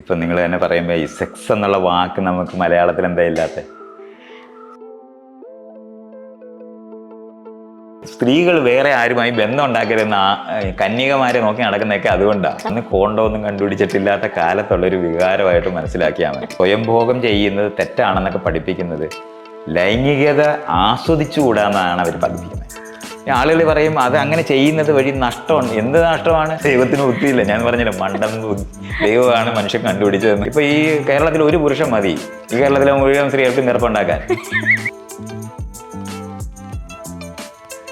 ഇപ്പൊ നിങ്ങൾ തന്നെ പറയുമ്പോൾ ഈ സെക്സ് എന്നുള്ള വാക്ക് നമുക്ക് മലയാളത്തിൽ എന്താ ഇല്ലാത്ത? സ്ത്രീകൾ വേറെ ആരുമായി ബന്ധം ഉണ്ടാക്കരുതെന്ന് കന്യകമാരെ നോക്കി നടക്കുന്നതൊക്കെ അതുകൊണ്ടാണ് അന്ന് കോണ്ടോ ഒന്നും കണ്ടുപിടിച്ചിട്ടില്ലാത്ത കാലത്തുള്ള ഒരു വികാരമായിട്ട് മനസ്സിലാക്കിയാൽ മതി. സ്വയംഭോഗം ചെയ്യുന്നത് തെറ്റാണെന്നൊക്കെ പഠിപ്പിക്കുന്നത് ലൈംഗികത ആസ്വദിച്ചുകൂടാന്നാണ് അവർ പഠിപ്പിക്കുന്നത്. ആളുകൾ പറയും അത് അങ്ങനെ ചെയ്യുന്നത് വഴി നഷ്ടമാണ്. എന്ത് നഷ്ടമാണ്? ദൈവത്തിന് ബുദ്ധിയില്ല. ഞാൻ പറഞ്ഞില്ല മണ്ടം ദൈവമാണ് മനുഷ്യൻ കണ്ടുപിടിച്ചതെന്ന്. ഇപ്പൊ ഈ കേരളത്തിൽ ഒരു പുരുഷൻ മതി. ഈ കേരളത്തിലെ മുഴുവൻ സ്ത്രീകൾക്ക് നിറപ്പുണ്ടാക്കാൻ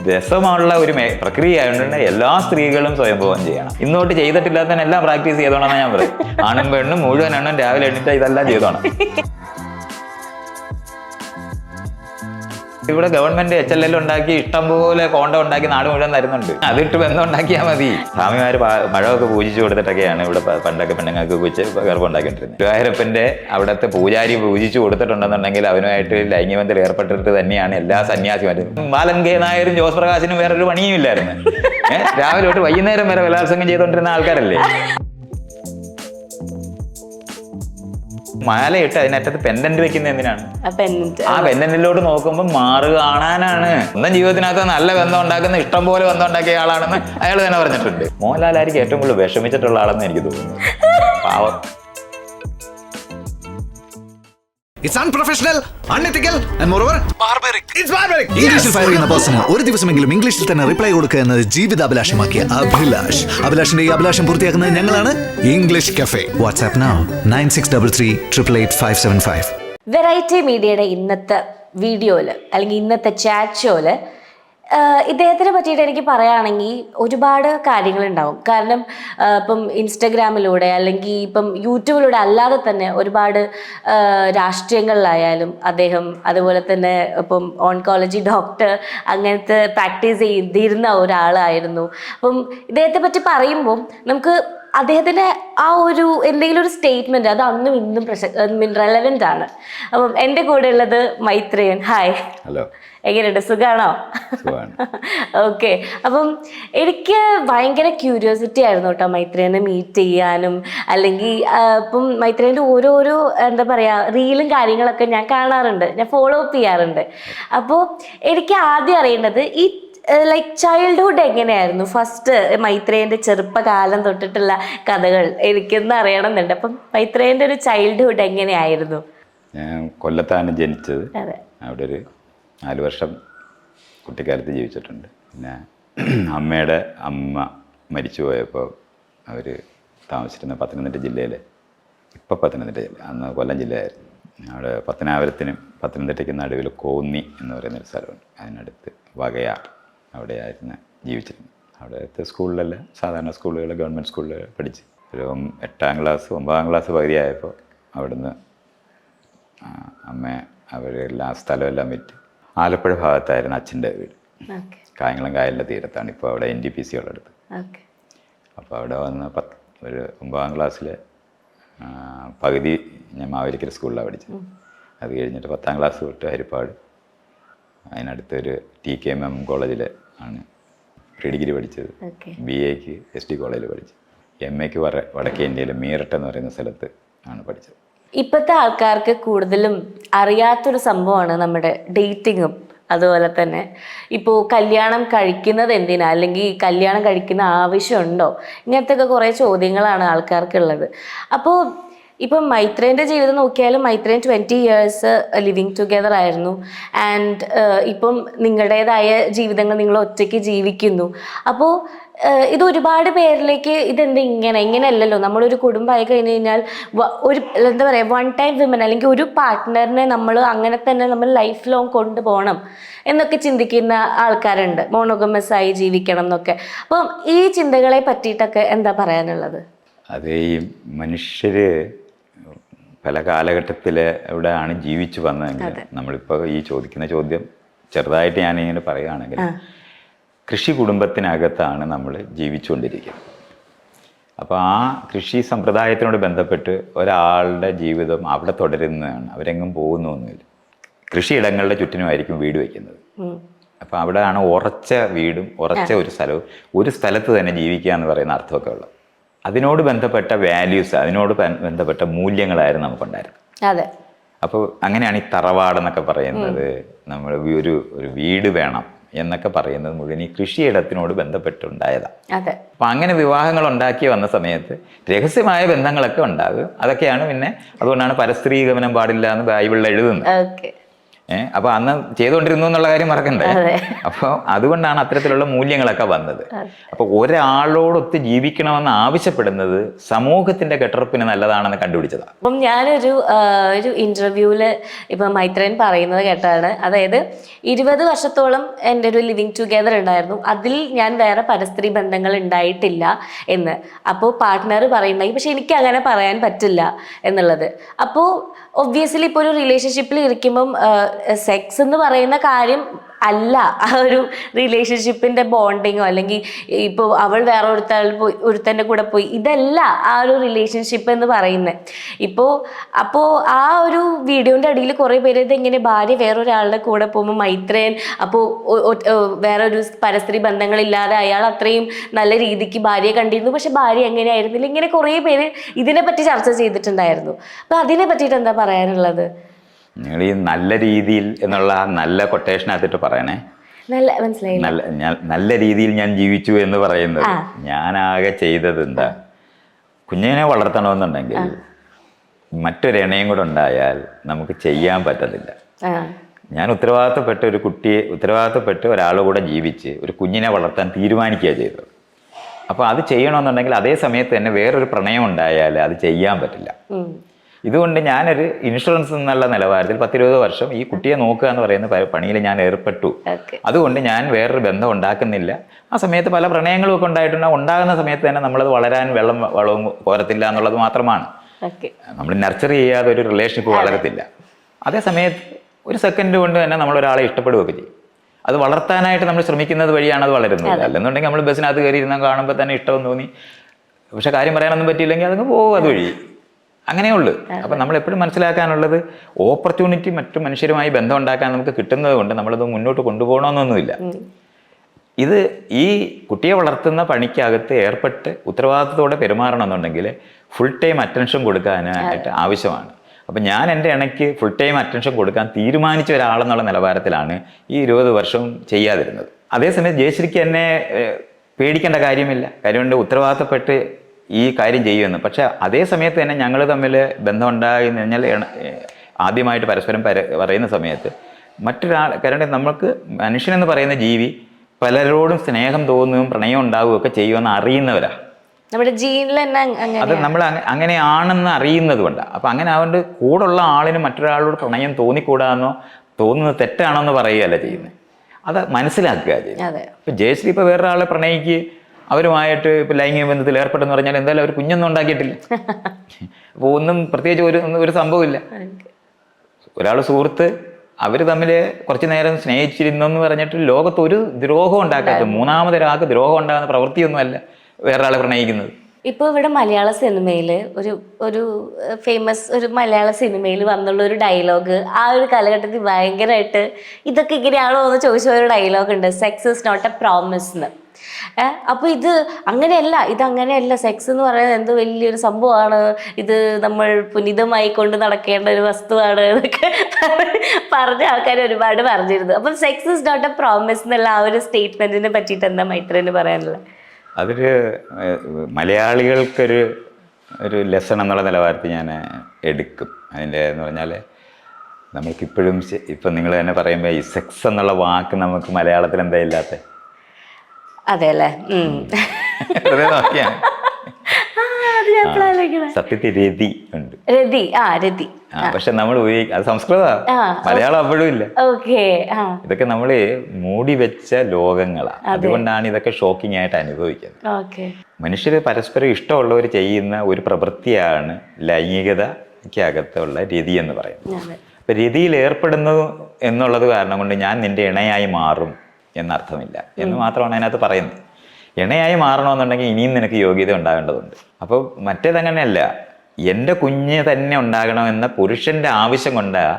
രസമുള്ള ഒരു പ്രക്രിയ ആയതുകൊണ്ട് എല്ലാ സ്ത്രീകളും സ്വയംഭവം ചെയ്യണം. ഇന്നോട്ട് ചെയ്തിട്ടില്ലാത്തതിന് എല്ലാം പ്രാക്ടീസ് ചെയ്തോണമെന്ന് ഞാൻ പറയും ആണും പെണ്ണും മുഴുവൻ എണ്ണം രാവിലെ എണ്ണിട്ട് ഇതെല്ലാം ചെയ്തോണം. ഇവിടെ ഗവൺമെന്റ് എച്ച് എൽ എൽ ഉണ്ടാക്കി ഇഷ്ടംപോലെ കോണ്ട ഉണ്ടാക്കി നാട് മുഴുവൻ തരുന്നുണ്ട്. അതിട്ട് ബന്ധം ഉണ്ടാക്കിയാൽ മതി. സ്വാമിമാർ മഴയൊക്കെ പൂജിച്ചു കൊടുത്തിട്ടൊക്കെയാണ് ഇവിടെ പണ്ടൊക്കെ പെണ്ണുങ്ങൾക്ക് കുച്ച് ഗർഭം ഉണ്ടാക്കിയിട്ടിരുന്നത് ഗുരുവായൂരപ്പന്റെ അവിടുത്തെ പൂജാരി പൂജിച്ചു കൊടുത്തിട്ടുണ്ടെന്നുണ്ടെങ്കിൽ അവനുമായിട്ട് ലൈംഗികബന്ധത്തിൽ ഏർപ്പെട്ടിട്ട് തന്നെയാണ് എല്ലാ സന്യാസിമാരും. ബാലൻ കെ നായരും ജോസ് പ്രകാശിനും വേറൊരു പണിയും ഇല്ലായിരുന്നു. രാവിലെ തൊട്ട് വൈകുന്നേരം വരെ ബലാത്സംഗം ചെയ്തുകൊണ്ടിരുന്ന ആൾക്കാരല്ലേ? മാലയിട്ട് അതിനറ്റത്ത് പെൻഡന്റ് വെക്കുന്ന എന്തിനാണ്? ആ പെൻഡന്റിലോട്ട് നോക്കുമ്പോൾ മാറ് കാണാനാണ്. സ്വന്തം ജീവിതത്തിനകത്ത് നല്ല ബന്ധം ഉണ്ടാക്കുന്ന ഇഷ്ടം പോലെ ബന്ധം ഉണ്ടാക്കിയ ആളാണെന്ന് അയാൾ തന്നെ പറഞ്ഞിട്ടുണ്ട്. മോഹൻലാലായിരിക്കും ഏറ്റവും കൂടുതൽ വിഷമിച്ചിട്ടുള്ള ആളെന്ന് എനിക്ക് തോന്നുന്നു. പാവം. It's unprofessional unethical and moreover, barbaric. It's barbaric. ഇംഗ്ലീഷിൽ ഫയർ ചെയ്യുന്ന പേഴ്സണ് ഒരു ദിവസമെങ്കിലും ഇംഗ്ലീഷിൽ തന്നെ റിപ്ലൈ കൊടുക്കുക എന്നത് ജീവിതാഭിലാഷമാക്കിയ അഭിലാഷ്. അഭിലാഷിന്റെ ഈ അഭിലാഷം പൂർത്തിയാക്കുന്നത് ഞങ്ങളാണ്. English cafe WhatsApp now nine six double three triple eight five seven five variety മീഡിയയുടെ ഇന്നത്തെ വീഡിയോയിൽ അല്ലെങ്കിൽ ഇന്നത്തെ ചാറ്റ് ഷോയിൽ ഇദ്ദേഹത്തിനെ പറ്റിയിട്ട് എനിക്ക് പറയുകയാണെങ്കിൽ ഒരുപാട് കാര്യങ്ങളുണ്ടാവും. കാരണം ഇപ്പം ഇൻസ്റ്റഗ്രാമിലൂടെ അല്ലെങ്കിൽ ഇപ്പം യൂട്യൂബിലൂടെ അല്ലാതെ തന്നെ ഒരുപാട് രാഷ്ട്രീയങ്ങളിലായാലും അദ്ദേഹം അതുപോലെ തന്നെ ഇപ്പം ഓൺകോളജി ഡോക്ടർ അങ്ങനത്തെ പ്രാക്ടീസ് ചെയ്തിരുന്ന ഒരാളായിരുന്നു. അപ്പം ഇദ്ദേഹത്തെ പറ്റി പറയുമ്പം നമുക്ക് അദ്ദേഹത്തിന്റെ ആ ഒരു എന്തെങ്കിലും ഒരു സ്റ്റേറ്റ്മെന്റ് അത് അന്നും ഇന്നും റെലവെന്റ് ആണ്. അപ്പം എന്റെ കൂടെ ഉള്ളത് മൈത്രേയൻ. ഹായ് ഹലോ എങ്ങനെയുണ്ട്? സുഖാണോ? ഓക്കെ അപ്പം എനിക്ക് ഭയങ്കര ക്യൂരിയോസിറ്റി ആയിരുന്നു കേട്ടോ മൈത്രേനെ മീറ്റ് ചെയ്യാനും അല്ലെങ്കിൽ ഇപ്പം മൈത്രേന്റെ ഓരോരോ എന്താ പറയുക റീലും കാര്യങ്ങളൊക്കെ ഞാൻ കാണാറുണ്ട്. ഞാൻ ഫോളോ അപ്പ് ചെയ്യാറുണ്ട്. അപ്പോൾ എനിക്ക് ആദ്യം അറിയേണ്ടത് ഈ ലൈക്ക് ചൈൽഡ്ഹുഡ് എങ്ങനെയായിരുന്നു? ഫസ്റ്റ് മൈത്രേയന്റെ ചെറുപ്പകാലം തൊട്ടിട്ടുള്ള കഥകൾ എനിക്കൊന്ന് അറിയണമെന്നുണ്ട്. അപ്പം മൈത്രേയന്റെ ഒരു ചൈൽഡ്ഹുഡ് എങ്ങനെയായിരുന്നു? ഞാൻ കൊല്ലത്താണ് ജനിച്ചത്. അതെ. അവിടെ ഒരു നാല് വർഷം കുട്ടിക്കാലത്ത് ജീവിച്ചിട്ടുണ്ട്. പിന്നെ അമ്മയുടെ അമ്മ മരിച്ചു പോയപ്പോൾ അവർ താമസിച്ചിരുന്ന പത്തനംതിട്ട ജില്ലയിൽ ഇപ്പം പത്തനംതിട്ട ജില്ല അന്ന് കൊല്ലം ജില്ലയായിരുന്നു. അവിടെ പത്തനാപുരത്തിനും പത്തനംതിട്ടയ്ക്കും നടുവിൽ കോന്നി എന്ന് പറയുന്നൊരു സ്ഥലമുണ്ട്. അതിനടുത്ത് വകയാർ. അവിടെയായിരുന്നു ജീവിച്ചിരുന്നത്. അവിടുത്തെ സ്കൂളിലല്ല സാധാരണ സ്കൂളുകൾ ഗവൺമെന്റ് സ്കൂളിൽ പഠിച്ച്. ഒരു എട്ടാം ക്ലാസ് ഒമ്പതാം ക്ലാസ് പകുതിയായപ്പോൾ അവിടുന്ന് അമ്മ അവരെല്ലാം സ്ഥലമെല്ലാം വിറ്റ്. ആലപ്പുഴ ഭാഗത്തായിരുന്നു അച്ഛന്റെ വീട്. കായംകുളം കായലിന്റെ തീരത്താണ് ഇപ്പോൾ അവിടെ എൻ ഡി പി സി ഉള്ളടുത്ത് അപ്പോൾ അവിടെ വന്ന് പത്ത് ഒരു ഒമ്പതാം ക്ലാസ്സിലെ പകുതി ഞാൻ മാവേലിക്കൽ സ്കൂളിലാണ് പഠിച്ചത്. അത് കഴിഞ്ഞിട്ട് പത്താം ക്ലാസ് തൊട്ട് ഹരിപ്പാട്. അതിനടുത്തൊരു ടി കെ എം എം കോളേജിൽ ആണ് പ്രീ ഡിഗ്രി പഠിച്ചത്. ബി എക്ക് എസ് ഡി കോളേജിൽ പഠിച്ചു. എം എക്ക് വട വടക്കേ ഇന്ത്യയിലെ മീററ്റ് എന്ന് പറയുന്ന സ്ഥലത്ത് ആണ് പഠിച്ചത്. ഇപ്പോഴത്തെ ആൾക്കാർക്ക് കൂടുതലും അറിയാത്തൊരു സംഭവമാണ് നമ്മുടെ ഡേറ്റിങ്ങും അതുപോലെ തന്നെ ഇപ്പോൾ കല്യാണം കഴിക്കുന്നത് എന്തിനാ? അല്ലെങ്കിൽ കല്യാണം കഴിക്കുന്ന ആവശ്യമുണ്ടോ? ഇങ്ങനത്തെ ഒക്കെ കുറേ ചോദ്യങ്ങളാണ് ആൾക്കാർക്കുള്ളത്. അപ്പോൾ ഇപ്പം മൈത്രേന്റെ ജീവിതം നോക്കിയാലും Maitreyan twenty years living together ആയിരുന്നു. ആൻഡ് ഇപ്പം നിങ്ങളുടേതായ ജീവിതങ്ങൾ നിങ്ങൾ ഒറ്റയ്ക്ക് ജീവിക്കുന്നു. അപ്പോൾ ഇത് ഒരുപാട് പേരിലേക്ക് ഇതെന്ത് ഇങ്ങനെ ഇങ്ങനെയല്ലല്ലോ. നമ്മളൊരു കുടുംബമായി കഴിഞ്ഞ് കഴിഞ്ഞാൽ ഒരു എന്താ പറയുക വൺ ടൈം വിമൻ അല്ലെങ്കിൽ ഒരു പാർട്ട്ണറിനെ നമ്മൾ അങ്ങനെ തന്നെ നമ്മൾ ലൈഫ് ലോങ് കൊണ്ടുപോകണം എന്നൊക്കെ ചിന്തിക്കുന്ന ആൾക്കാരുണ്ട്. മോണോഗമസ് ആയി ജീവിക്കണം എന്നൊക്കെ. അപ്പം ഈ ചിന്തകളെ പറ്റിയിട്ടൊക്കെ എന്താ പറയാനുള്ളത്? അത് ഈ മനുഷ്യർ പല കാലഘട്ടത്തിൽ എവിടെയാണ് ജീവിച്ചു വന്നതെങ്കിൽ നമ്മളിപ്പോൾ ഈ ചോദിക്കുന്ന ചോദ്യം ചെറുതായിട്ട് ഞാൻ ഇങ്ങനെ പറയുകയാണെങ്കിൽ കൃഷി കുടുംബത്തിനകത്താണ് നമ്മൾ ജീവിച്ചുകൊണ്ടിരിക്കുന്നത്. അപ്പോൾ ആ കൃഷി സമ്പ്രദായത്തിനോട് ബന്ധപ്പെട്ട് ഒരാളുടെ ജീവിതം അവിടെ തുടരുന്നതാണ്. അവരെങ്ങും പോകുന്നൊന്നുമില്ല. കൃഷിയിടങ്ങളുടെ ചുറ്റിനുമായിരിക്കും വീട് വയ്ക്കുന്നത്. അപ്പോൾ അവിടെയാണ് ഉറച്ച വീടും ഉറച്ച ഒരു സ്ഥലവും. ഒരു സ്ഥലത്ത് തന്നെ ജീവിക്കുക എന്ന് പറയുന്ന അർത്ഥമൊക്കെ ഉള്ളത്. അതിനോട് ബന്ധപ്പെട്ട വാല്യൂസ് അതിനോട് ബന്ധപ്പെട്ട മൂല്യങ്ങളായിരുന്നു നമുക്കുണ്ടായിരുന്നത്. അതെ. അപ്പോൾ അങ്ങനെയാണ് ഈ തറവാടെന്നൊക്കെ പറയുന്നത്. നമ്മൾ ഒരു ഒരു വീട് വേണം എന്നൊക്കെ പറയുന്നത് മുഴുവൻ ഈ കൃഷിയിടത്തിനോട് ബന്ധപ്പെട്ടുണ്ടായതാണ് അതെ. അപ്പം അങ്ങനെ വിവാഹങ്ങൾ ഉണ്ടാക്കി വന്ന സമയത്ത് രഹസ്യമായ ബന്ധങ്ങളൊക്കെ ഉണ്ടാകും. അതൊക്കെയാണ് പിന്നെ അതുകൊണ്ടാണ് പരസ്ത്രീ ഗമനം പാടില്ല എന്ന് ബൈബിളിൽ എഴുതുന്നത്. ഓക്കെ. ഏഹ് അപ്പൊ അന്ന് ചെയ്തുകൊണ്ടിരുന്നു എന്നുള്ള കാര്യം മറക്കണ്ടേ? അപ്പൊ അപ്പോൾ അതുകൊണ്ടാണ് അത്തരത്തിലുള്ള മൂല്യങ്ങളൊക്കെ വന്നത്. അപ്പൊ ഒരാളോടൊത്ത് ജീവിക്കണമെന്ന് ആവശ്യപ്പെടുന്നത് സമൂഹത്തിന്റെ കെട്ടുറപ്പിന് നല്ലതാണെന്ന് കണ്ടുപിടിച്ചതാ. അപ്പം ഞാനൊരു ഒരു ഇന്റർവ്യൂവിൽ ഇപ്പൊ മൈത്രൻ പറയുന്നത് കേട്ടാണ്. അതായത് ഇരുപത് വർഷത്തോളം എന്റെ ഒരു ലിവിങ് ടുഗെദർ ഉണ്ടായിരുന്നു. അതിൽ ഞാൻ വേറെ പരസ്ത്രീ ബന്ധങ്ങൾ ഉണ്ടായിട്ടില്ല എന്ന്. അപ്പോൾ പാർട്ട്ണർ പറയുന്നുണ്ടായി പക്ഷെ എനിക്ക് അങ്ങനെ പറയാൻ പറ്റില്ല എന്നുള്ളത്. അപ്പോൾ ഒബ്വിയസ്ലി ഇപ്പോൾ ഒരു റിലേഷൻഷിപ്പിൽ ഇരിക്കുമ്പം സെക്സ് എന്ന് പറയുന്ന കാര്യം അല്ല. ആ ഒരു റിലേഷൻഷിപ്പിന്റെ ബോണ്ടിങ്ങോ അല്ലെങ്കിൽ ഇപ്പോൾ അവൾ വേറെ ഒരുത്താൾ പോയി ഒരുത്തന്റെ കൂടെ പോയി ഇതല്ല ആ ഒരു റിലേഷൻഷിപ്പ് എന്ന് പറയുന്നത് ഇപ്പോൾ അപ്പോൾ ആ ഒരു വീഡിയോന്റെ അടിയിൽ കുറേ പേര് ഇതെങ്ങനെ ഭാര്യ വേറൊരാളുടെ കൂടെ പോകുമ്പോൾ മൈത്രേൻ അപ്പോൾ വേറെ ഒരു പരസ്ത്രീ ബന്ധങ്ങളില്ലാതെ അയാൾ അത്രയും നല്ല രീതിക്ക് ഭാര്യയെ കണ്ടിരുന്നു. പക്ഷെ ഭാര്യ എങ്ങനെയായിരുന്നില്ല ഇങ്ങനെ കുറേ പേര് ഇതിനെപ്പറ്റി ചർച്ച ചെയ്തിട്ടുണ്ടായിരുന്നു. അപ്പോൾ അതിനെ പറ്റിയിട്ട് എന്താ പറയാനുള്ളത്? നിങ്ങൾ ഈ നല്ല രീതിയിൽ എന്നുള്ള നല്ല കൊട്ടേഷനകത്തിട്ട് പറയണേ. നല്ല മനസ്സിലായി. നല്ല നല്ല രീതിയിൽ ഞാൻ ജീവിച്ചു എന്ന് പറയുന്നത് ഞാനാകെ ചെയ്തത് എന്താ? കുഞ്ഞിനെ വളർത്തണമെന്നുണ്ടെങ്കിൽ മറ്റൊരു ഇണയും കൂടെ ഉണ്ടായാൽ നമുക്ക് ചെയ്യാൻ പറ്റത്തില്ല. ഞാൻ ഉത്തരവാദിത്തപ്പെട്ട ഒരു കുട്ടിയെ ഉത്തരവാദിത്തപ്പെട്ട് ഒരാളുകൂടെ കൂടെ ജീവിച്ച് ഒരു കുഞ്ഞിനെ വളർത്താൻ തീരുമാനിക്കുക ചെയ്തത്. അപ്പോൾ അത് ചെയ്യണമെന്നുണ്ടെങ്കിൽ അതേ സമയത്ത് തന്നെ വേറൊരു പ്രണയം ഉണ്ടായാൽ അത് ചെയ്യാൻ പറ്റില്ല. ഇതുകൊണ്ട് ഞാനൊരു ഇൻഷുറൻസ് എന്നുള്ള നിലവാരത്തിൽ പത്തിരുപത് വർഷം ഈ കുട്ടിയെ നോക്കുക എന്ന് പറയുന്ന പണിയിൽ ഞാൻ ഏർപ്പെട്ടു. അതുകൊണ്ട് ഞാൻ വേറൊരു ബന്ധം ഉണ്ടാക്കുന്നില്ല. ആ സമയത്ത് പല പ്രണയങ്ങളും ഒക്കെ ഉണ്ടായിട്ടുണ്ട്. ഉണ്ടാകുന്ന സമയത്ത് തന്നെ നമ്മളത് വളരാൻ വെള്ളം വളവും കോരത്തില്ല എന്നുള്ളത് മാത്രമാണ്. ഓക്കെ നമ്മൾ നർച്ചർ ചെയ്യാതെ ഒരു റിലേഷൻഷിപ്പ് വളരത്തില്ല. അതേ സമയത്ത് ഒരു സെക്കൻഡ് കൊണ്ട് തന്നെ നമ്മൾ ഒരാളെ ഇഷ്ടപ്പെടുകയൊക്കെ ചെയ്യും. അത് വളർത്താനായിട്ട് നമ്മൾ ശ്രമിക്കുന്നത് വഴിയാണ് അത് വളരുന്നത്. അല്ലെന്നുണ്ടെങ്കിൽ നമ്മൾ ബസ്സിനകത്ത് കയറി ഇരുന്നാൽ കാണുമ്പോൾ തന്നെ ഇഷ്ടം തോന്നി. പക്ഷെ കാര്യം പറയാനൊന്നും പറ്റിയില്ലെങ്കിൽ അതങ്ങ് പോകും അതുവഴി. അങ്ങനെയേ ഉള്ളൂ. അപ്പം നമ്മൾ എപ്പോഴും മനസ്സിലാക്കാനുള്ളത് ഓപ്പർച്യൂണിറ്റി മറ്റു മനുഷ്യരുമായി ബന്ധം ഉണ്ടാക്കാൻ നമുക്ക് കിട്ടുന്നത് കൊണ്ട് നമ്മളത് മുന്നോട്ട് കൊണ്ടുപോകണമെന്നൊന്നുമില്ല. ഇത് ഈ കുട്ടിയെ വളർത്തുന്ന പണിക്കകത്ത് ഏർപ്പെട്ട് ഉത്തരവാദിത്തത്തോടെ പെരുമാറണമെന്നുണ്ടെങ്കിൽ ഫുൾ ടൈം അറ്റൻഷൻ കൊടുക്കാനായിട്ട് ആവശ്യമാണ്. അപ്പം ഞാൻ എന്റെ ഇണയ്ക്ക് ഫുൾ ടൈം അറ്റൻഷൻ കൊടുക്കാൻ തീരുമാനിച്ച ഒരാളെന്നുള്ള നിലവാരത്തിലാണ് ഈ ഇരുപത് വർഷവും ചെയ്യാതിരുന്നത്. അതേസമയം ജയശ്രീക്ക് എന്നെ പേടിക്കേണ്ട കാര്യമില്ല. കാര്യമുണ്ട് ഉത്തരവാദിത്തപ്പെട്ട് ഈ കാര്യം ചെയ്യുമെന്ന്. പക്ഷേ അതേ സമയത്ത് തന്നെ ഞങ്ങൾ തമ്മിൽ ബന്ധം ഉണ്ടായി എന്ന് കഴിഞ്ഞാൽ ആദ്യമായിട്ട് പരസ്പരം പര- പറയുന്ന സമയത്ത് മറ്റൊരാൾ കാരണം നമുക്ക് മനുഷ്യനെന്ന് പറയുന്ന ജീവി പലരോടും സ്നേഹം തോന്നുകയും പ്രണയം ഉണ്ടാവുകയും ഒക്കെ ചെയ്യുമെന്ന് അറിയുന്നവരാ. നമ്മുടെ ജീനിൽ തന്നെ അത് നമ്മൾ അങ്ങ- അങ്ങനെയാണെന്ന് അറിയുന്നത് കൊണ്ടാണ് അപ്പം അങ്ങനെ അവന്റെ കൂടുള്ള ആളിന് മറ്റൊരാളോട് പ്രണയം തോന്നിക്കൂടാന്നോ തോന്നുന്നത് തെറ്റാണോ എന്ന് പറയുകയല്ല ചെയ്യുന്നത്. അത് മനസ്സിലാക്കുക ചെയ്യുന്നത് അതെ. ഇപ്പം ജയശ്രീ ഇപ്പോൾ വേറൊരാളെ പ്രണയിക്ക് അവരുമായിട്ട് ഇപ്പം ലൈംഗിക ബന്ധത്തിൽ ഏർപ്പെട്ടെന്ന് പറഞ്ഞാൽ എന്തായാലും അവർ കുഞ്ഞൊന്നും ഉണ്ടാക്കിയിട്ടില്ല. അപ്പോൾ ഒന്നും പ്രത്യേകിച്ച് ഒരു ഒന്നും ഒരു സംഭവമില്ല ഒരാൾ സുഹൃത്ത് അവർ തമ്മിൽ കുറച്ച് നേരം സ്നേഹിച്ചിരുന്നു എന്ന് പറഞ്ഞിട്ട് ലോകത്ത് ഒരു ദ്രോഹം ഉണ്ടാക്കാത്ത മൂന്നാമതൊരാൾക്ക് ദ്രോഹം ഉണ്ടാകുന്ന പ്രവൃത്തിയൊന്നുമല്ല വേറൊരാളെ പ്രണയിക്കുന്നത്. ഇപ്പോൾ ഇവിടെ മലയാള സിനിമയിൽ ഒരു ഒരു ഫേമസ് ഒരു മലയാള സിനിമയിൽ വന്നുള്ള ഒരു ഡയലോഗ് ആ ഒരു കാലഘട്ടത്തിൽ ഭയങ്കരമായിട്ട് ഇതൊക്കെ ഇങ്ങനെയാണോ എന്ന് ചോദിച്ച ഒരു ഡയലോഗ് ഉണ്ട്. Sex is not a promise എന്ന് അപ്പോൾ ഇത് അങ്ങനെയല്ല ഇത് അങ്ങനെയല്ല. സെക്സ് എന്ന് പറയുന്നത് എന്ത് വലിയൊരു സംഭവമാണ്. ഇത് നമ്മൾ പുനിതമായി കൊണ്ട് നടക്കേണ്ട ഒരു വസ്തുവാണ് എന്നൊക്കെ പറഞ്ഞ ആൾക്കാർ ഒരുപാട് പറഞ്ഞിരുന്നു. അപ്പം sex is not a promise എന്നുള്ള ആ ഒരു സ്റ്റേറ്റ്മെന്റിനെ പറ്റിയിട്ട് എന്താ മൈത്രേന് പറയാനുള്ളത്? അതൊരു മലയാളികൾക്കൊരു ഒരു ലെസൺ എന്നുള്ള നിലവാരത്തിൽ ഞാൻ എടുക്കും. അതിന്റെ എന്ന് പറഞ്ഞാൽ നമുക്കിപ്പോഴും ഇപ്പം നിങ്ങൾ തന്നെ പറയുമ്പോൾ ഈ സെക്സ് എന്നുള്ള വാക്ക് നമുക്ക് മലയാളത്തിൽ എന്താ ഇല്ലാത്ത? ഇപ്പളാ ആലോചിക്കണെ. സത്യത്തിൽ രതി ഉണ്ട്. രതി. ആ രതി. പക്ഷെ നമ്മൾ അത് മലയാളം അപ്പോഴും ഇല്ല. ഇതൊക്കെ നമ്മൾ മൂടി വെച്ച ലോകങ്ങളാണ് അതുകൊണ്ടാണ് ഇതൊക്കെ ഷോക്കിംഗ് ആയിട്ട് അനുഭവിക്കുന്നത്. മനുഷ്യർ പരസ്പരം ഇഷ്ടമുള്ളവർ ചെയ്യുന്ന ഒരു പ്രവൃത്തിയാണ് ലൈംഗികതയ്ക്കകത്തുള്ള രതി എന്ന് പറയുന്നത്. അതെ. അപ്പൊ രതിയിൽ ഏർപ്പെടുന്നു എന്നുള്ളത് കാരണം കൊണ്ട് ഞാൻ നിന്റെ ഇണയായി മാറും. എന്നർത്ഥമില്ല. എന്ന് മാത്രമാണ് അതിനകത്ത് പറയുന്നത്. ഇണയായി മാറണമെന്നുണ്ടെങ്കിൽ ഇനിയും നിനക്ക് യോഗ്യത ഉണ്ടാകേണ്ടതുണ്ട്. അപ്പോൾ മറ്റേതങ്ങനെയല്ല. എന്റെ കുഞ്ഞ് തന്നെ ഉണ്ടാകണമെന്ന പുരുഷന്റെ ആവശ്യം കൊണ്ട്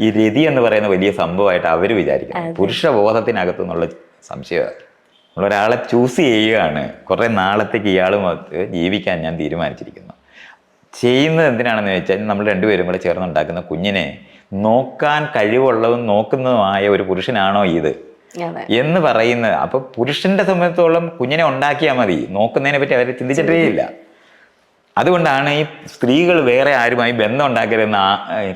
ഈ രതി എന്ന് പറയുന്ന വലിയ സംഭവമായിട്ട് അവർ വിചാരിക്കുന്നത്. പുരുഷ ബോധത്തിനകത്തു നിന്നുള്ള സംശയമാണ് നമ്മളൊരാളെ ചൂസ് ചെയ്യുകയാണ്. കുറേ നാളത്തേക്ക് ഇയാളുമൊത്ത് ജീവിക്കാൻ ഞാൻ തീരുമാനിച്ചിരിക്കുന്നു. ചെയ്യുന്നത് എന്തിനാണെന്ന് വെച്ചാൽ നമ്മൾ രണ്ടുപേരും കൂടെ ചേർന്നുണ്ടാക്കുന്ന കുഞ്ഞിനെ നോക്കാൻ കഴിവുള്ളതും നോക്കുന്നതുമായ ഒരു പുരുഷനാണോ ഇത്? എന്ന് പറയുന്നത്. അപ്പൊ പുരുഷന്റെ സംബന്ധിച്ചോളം കുഞ്ഞിനെ ഉണ്ടാക്കിയാൽ മതി. നോക്കുന്നതിനെ പറ്റി അവർ ചിന്തിച്ചിട്ടേ ഇല്ല. അതുകൊണ്ടാണ് ഈ സ്ത്രീകൾ വേറെ ആരുമായി ബന്ധം ഉണ്ടാക്കരുതെന്ന് ആ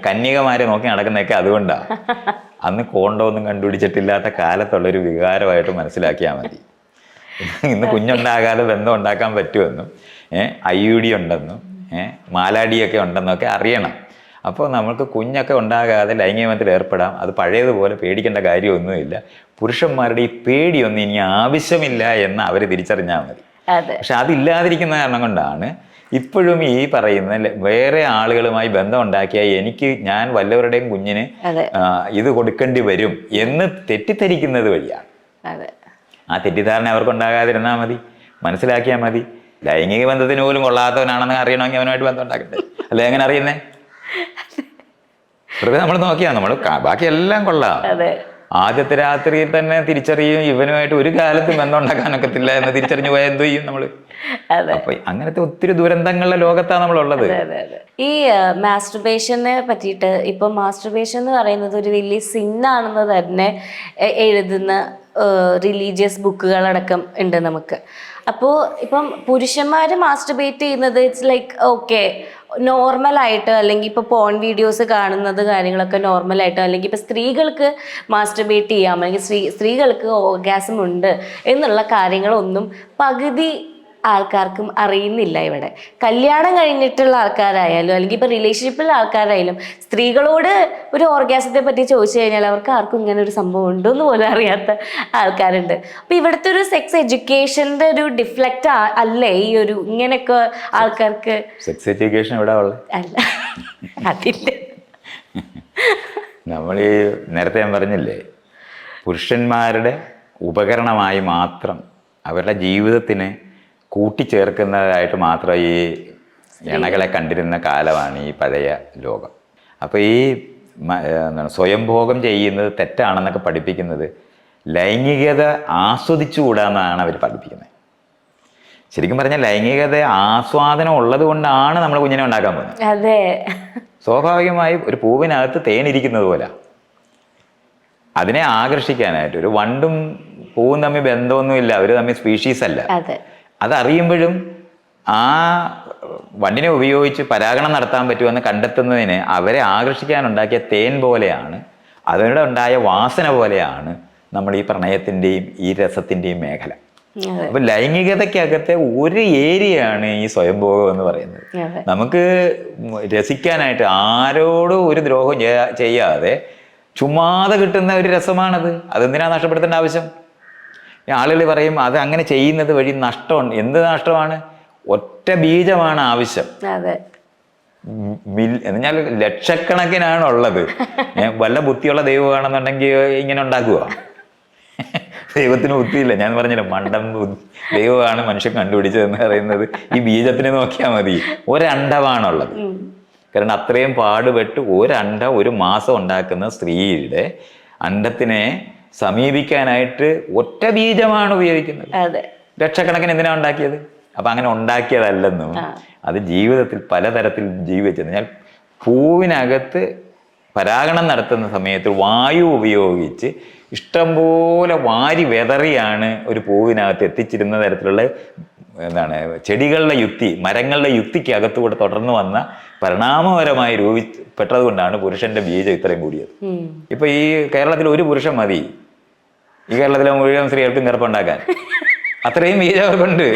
കന്യകമാരെ നോക്കി നടക്കുന്നതൊക്കെ അതുകൊണ്ടാണ് അന്ന് കോണ്ടോന്നും കണ്ടുപിടിച്ചിട്ടില്ലാത്ത കാലത്തുള്ള ഒരു വികാരമായിട്ട് മനസ്സിലാക്കിയാൽ മതി. ഇന്ന് കുഞ്ഞുണ്ടാകാതെ ബന്ധം ഉണ്ടാക്കാൻ പറ്റുമെന്നും ഏഹ് ഐ യു ഡി ഉണ്ടെന്നും ഏഹ് മാലാടിയൊക്കെ ഉണ്ടെന്നൊക്കെ അറിയണം. അപ്പോൾ നമുക്ക് കുഞ്ഞൊക്കെ ഉണ്ടാകാതെ ലൈംഗികമത്തിൽ ബന്ധത്തിൽ ഏർപ്പെടാം. അത് പഴയതുപോലെ പേടിക്കേണ്ട കാര്യമൊന്നുമില്ല. പുരുഷന്മാരുടെ ഈ പേടിയൊന്നും ഇനി ആവശ്യമില്ല എന്ന് അവർ തിരിച്ചറിഞ്ഞാൽ മതി. പക്ഷെ അതില്ലാതിരിക്കുന്ന കാരണം കൊണ്ടാണ് ഇപ്പോഴും ഈ പറയുന്ന വേറെ ആളുകളുമായി ബന്ധം ഉണ്ടാക്കിയാൽ എനിക്ക് ഞാൻ വല്ലവരുടെയും കുഞ്ഞിന് ഇത് കൊടുക്കേണ്ടി വരും എന്ന് തെറ്റിദ്ധരിക്കുന്നത് വഴിയാണ്. ആ തെറ്റിദ്ധാരണ അവർക്കുണ്ടാകാതിരുന്നാൽ മതി. മനസ്സിലാക്കിയാൽ മതി. ലൈംഗിക ബന്ധത്തിന് പോലും കൊള്ളാത്തവനാണെന്ന് അറിയണമെങ്കിൽ അവനുമായിട്ട് ബന്ധം ഉണ്ടാക്കട്ടെ അല്ലെ? എങ്ങനെ അറിയുന്നേ? നമ്മൾ നോക്കിയാ നമ്മൾ ബാക്കി എല്ലാം കൊള്ളാം. ആദ്യത്തെ രാത്രിയിൽ തന്നെ തിരിച്ചറിയും ഇവനുമായിട്ട് ഒരു കാലത്തും ബന്ധം ഉണ്ടാക്കാനൊക്കത്തില്ല എന്ന് തിരിച്ചറിഞ്ഞു പോയാൽ എന്ത് ചെയ്യും നമ്മൾ? അപ്പൊ അങ്ങനത്തെ ഒത്തിരി ദുരന്തങ്ങളുടെ ലോകത്താണ് നമ്മളുള്ളത്. ഈ മാസ്റ്റർബേഷനെ പറ്റിയിട്ട് ഇപ്പൊ മാസ്റ്റർബേഷൻ എന്ന് പറയുന്നത് ഒരു വലിയ സിന്നാണെന്ന് തന്നെ എഴുതുന്ന റിലീജിയസ് ബുക്കുകളടക്കം ഉണ്ട് നമുക്ക്. അപ്പോൾ ഇപ്പം പുരുഷന്മാർ മാസ്റ്റർബേറ്റ് ചെയ്യുന്നത് ഇറ്റ്സ് ലൈക്ക് ഓക്കെ നോർമലായിട്ട് അല്ലെങ്കിൽ ഇപ്പോൾ പോൺ വീഡിയോസ് കാണുന്നത് കാര്യങ്ങളൊക്കെ നോർമലായിട്ട് അല്ലെങ്കിൽ ഇപ്പോൾ സ്ത്രീകൾക്ക് മാസ്റ്റർബേറ്റ് ചെയ്യാം അല്ലെങ്കിൽ സ്ത്രീ സ്ത്രീകൾക്ക് ഓർഗാസം ഉണ്ട് എന്നുള്ള കാര്യങ്ങളൊന്നും പകുതി ആൾക്കാർക്കും അറിയുന്നില്ല ഇവിടെ. കല്യാണം കഴിഞ്ഞിട്ടുള്ള ആൾക്കാരായാലും അല്ലെങ്കിൽ ഇപ്പൊ റിലേഷൻഷിപ്പിലുള്ള ആൾക്കാരായാലും സ്ത്രീകളോട് ഒരു ഓർഗാസത്തെ പറ്റി ചോദിച്ചു കഴിഞ്ഞാൽ അവർക്ക് ആർക്കും ഇങ്ങനെ ഒരു സംഭവം ഉണ്ടെന്ന് പോലും അറിയാത്ത ആൾക്കാരുണ്ട്. അപ്പൊ ഇവിടുത്തെ ഒരു സെക്സ് എഡ്യൂക്കേഷന്റെ ഒരു ഡിഫ്ലക്റ്റ് അല്ലേ? ഈ ഒരു ഇങ്ങനെയൊക്കെ ആൾക്കാർക്ക് സെക്സ് എഡ്യൂക്കേഷൻ ഇവിടെ അല്ല അതില്ല. നമ്മൾ ഈ നേരത്തെ ഞാൻ പറഞ്ഞില്ലേ പുരുഷന്മാരുടെ ഉപകരണമായി മാത്രം അവരുടെ ജീവിതത്തിനെ കൂട്ടിച്ചേർക്കുന്നതായിട്ട് മാത്രം ഈ ഇണകളെ കണ്ടിരുന്ന കാലമാണ് ഈ പഴയ ലോകം. അപ്പോൾ ഈ എന്താണ് സ്വയംഭോഗം ചെയ്യുന്നത് തെറ്റാണെന്നൊക്കെ പഠിപ്പിക്കുന്നത് ലൈംഗികത ആസ്വദിച്ചുകൂടാന്നാണ് അവർ പഠിപ്പിക്കുന്നത്. ശരിക്കും പറഞ്ഞാൽ ലൈംഗികത ആസ്വാദനം ഉള്ളത് കൊണ്ടാണ് നമ്മൾ കുഞ്ഞിനെ ഉണ്ടാക്കാൻ പോകുന്നത്. അതെ. സ്വാഭാവികമായി ഒരു പൂവിനകത്ത് തേനിരിക്കുന്നത് പോലെ. അതിനെ ആകർഷിക്കാനായിട്ട് ഒരു വണ്ടും പൂവും തമ്മിൽ ബന്ധമൊന്നുമില്ല അവർ തമ്മിൽ സ്പീഷീസ് അല്ല. അതറിയുമ്പോഴും ആ വണ്ടിനെ ഉപയോഗിച്ച് പരാഗണം നടത്താൻ പറ്റുമെന്ന് കണ്ടെത്തുന്നതിന് അവരെ ആകർഷിക്കാനുണ്ടാക്കിയ തേൻ പോലെയാണ് അതിനോട് ഉണ്ടായ വാസന പോലെയാണ് നമ്മൾ ഈ പ്രണയത്തിന്റെയും ഈ രസത്തിന്റെയും മേഖല. അപ്പൊ ലൈംഗികതയ്ക്കകത്തെ ഒരു ഏരിയയാണ് ഈ സ്വയംഭോഗം എന്ന് പറയുന്നത്. നമുക്ക് രസിക്കാനായിട്ട് ആരോടും ഒരു ദ്രോഹം ചെയ്യാ- ചെയ്യാതെ ചുമ്മാതെ കിട്ടുന്ന ഒരു രസമാണത്. അതെന്തിനാ നഷ്ടപ്പെടുത്തേണ്ട ആവശ്യം? ആളുകൾ പറയും അത് അങ്ങനെ ചെയ്യുന്നത് വഴി നഷ്ടമുണ്ട് എന്ത് നഷ്ടമാണ്? ഒറ്റ ബീജമാണ് ആവശ്യം. എന്നാൽ ലക്ഷക്കണക്കിനാണ് ഉള്ളത് വല്ല ബുദ്ധിയുള്ള ദൈവമാണെന്നുണ്ടെങ്കിൽ ഇങ്ങനെ ഉണ്ടാക്കുക ദൈവത്തിന് ബുദ്ധിയില്ല. ഞാൻ പറഞ്ഞില്ല മണ്ടം ദൈവമാണ് മനുഷ്യൻ കണ്ടുപിടിച്ചതെന്ന് പറയുന്നത്. ഈ ബീജത്തിനെ നോക്കിയാൽ മതി. ഒരണ്ടമാണുള്ളത് കാരണം അത്രയും പാടുപെട്ട് ഒരണ്ട ഒരു മാസം ഉണ്ടാക്കുന്ന സ്ത്രീയുടെ അണ്ടത്തിനെ സമീപിക്കാനായിട്ട് ഒറ്റ ബീജമാണ് ഉപയോഗിക്കുന്നത്. അതെ. ലക്ഷക്കണക്കിന് എന്തിനാ ഉണ്ടാക്കിയത്? അപ്പൊ അങ്ങനെ ഉണ്ടാക്കിയതല്ലെന്നും അത് ജീവിതത്തിൽ പലതരത്തിൽ ജീവിച്ചത്. ഞാൻ പൂവിനകത്ത് പരാഗണം നടത്തുന്ന സമയത്ത് വായു ഉപയോഗിച്ച് ഇഷ്ടംപോലെ വാരി വെതറിയാണ് ഒരു പൂവിനകത്ത് എത്തിച്ചിരുന്ന തരത്തിലുള്ള എന്താണ് ചെടികളുടെ യുക്തി മരങ്ങളുടെ യുക്തിക്ക് അകത്തുകൂടെ തുടർന്ന് വന്ന പരിണാമപരമായി രൂപിപ്പെട്ടത് കൊണ്ടാണ് പുരുഷന്റെ ബീജം ഇത്രയും കൂടിയത്. ഇപ്പൊ ഈ കേരളത്തിൽ ഒരു പുരുഷൻ മതി. ഈ കേരളത്തിലെ മുഴുവൻ സ്ത്രീകൾക്കും ഗർഭമുണ്ടാക്കാൻ. അത്രയും ബീജം അവർക്കുണ്ട്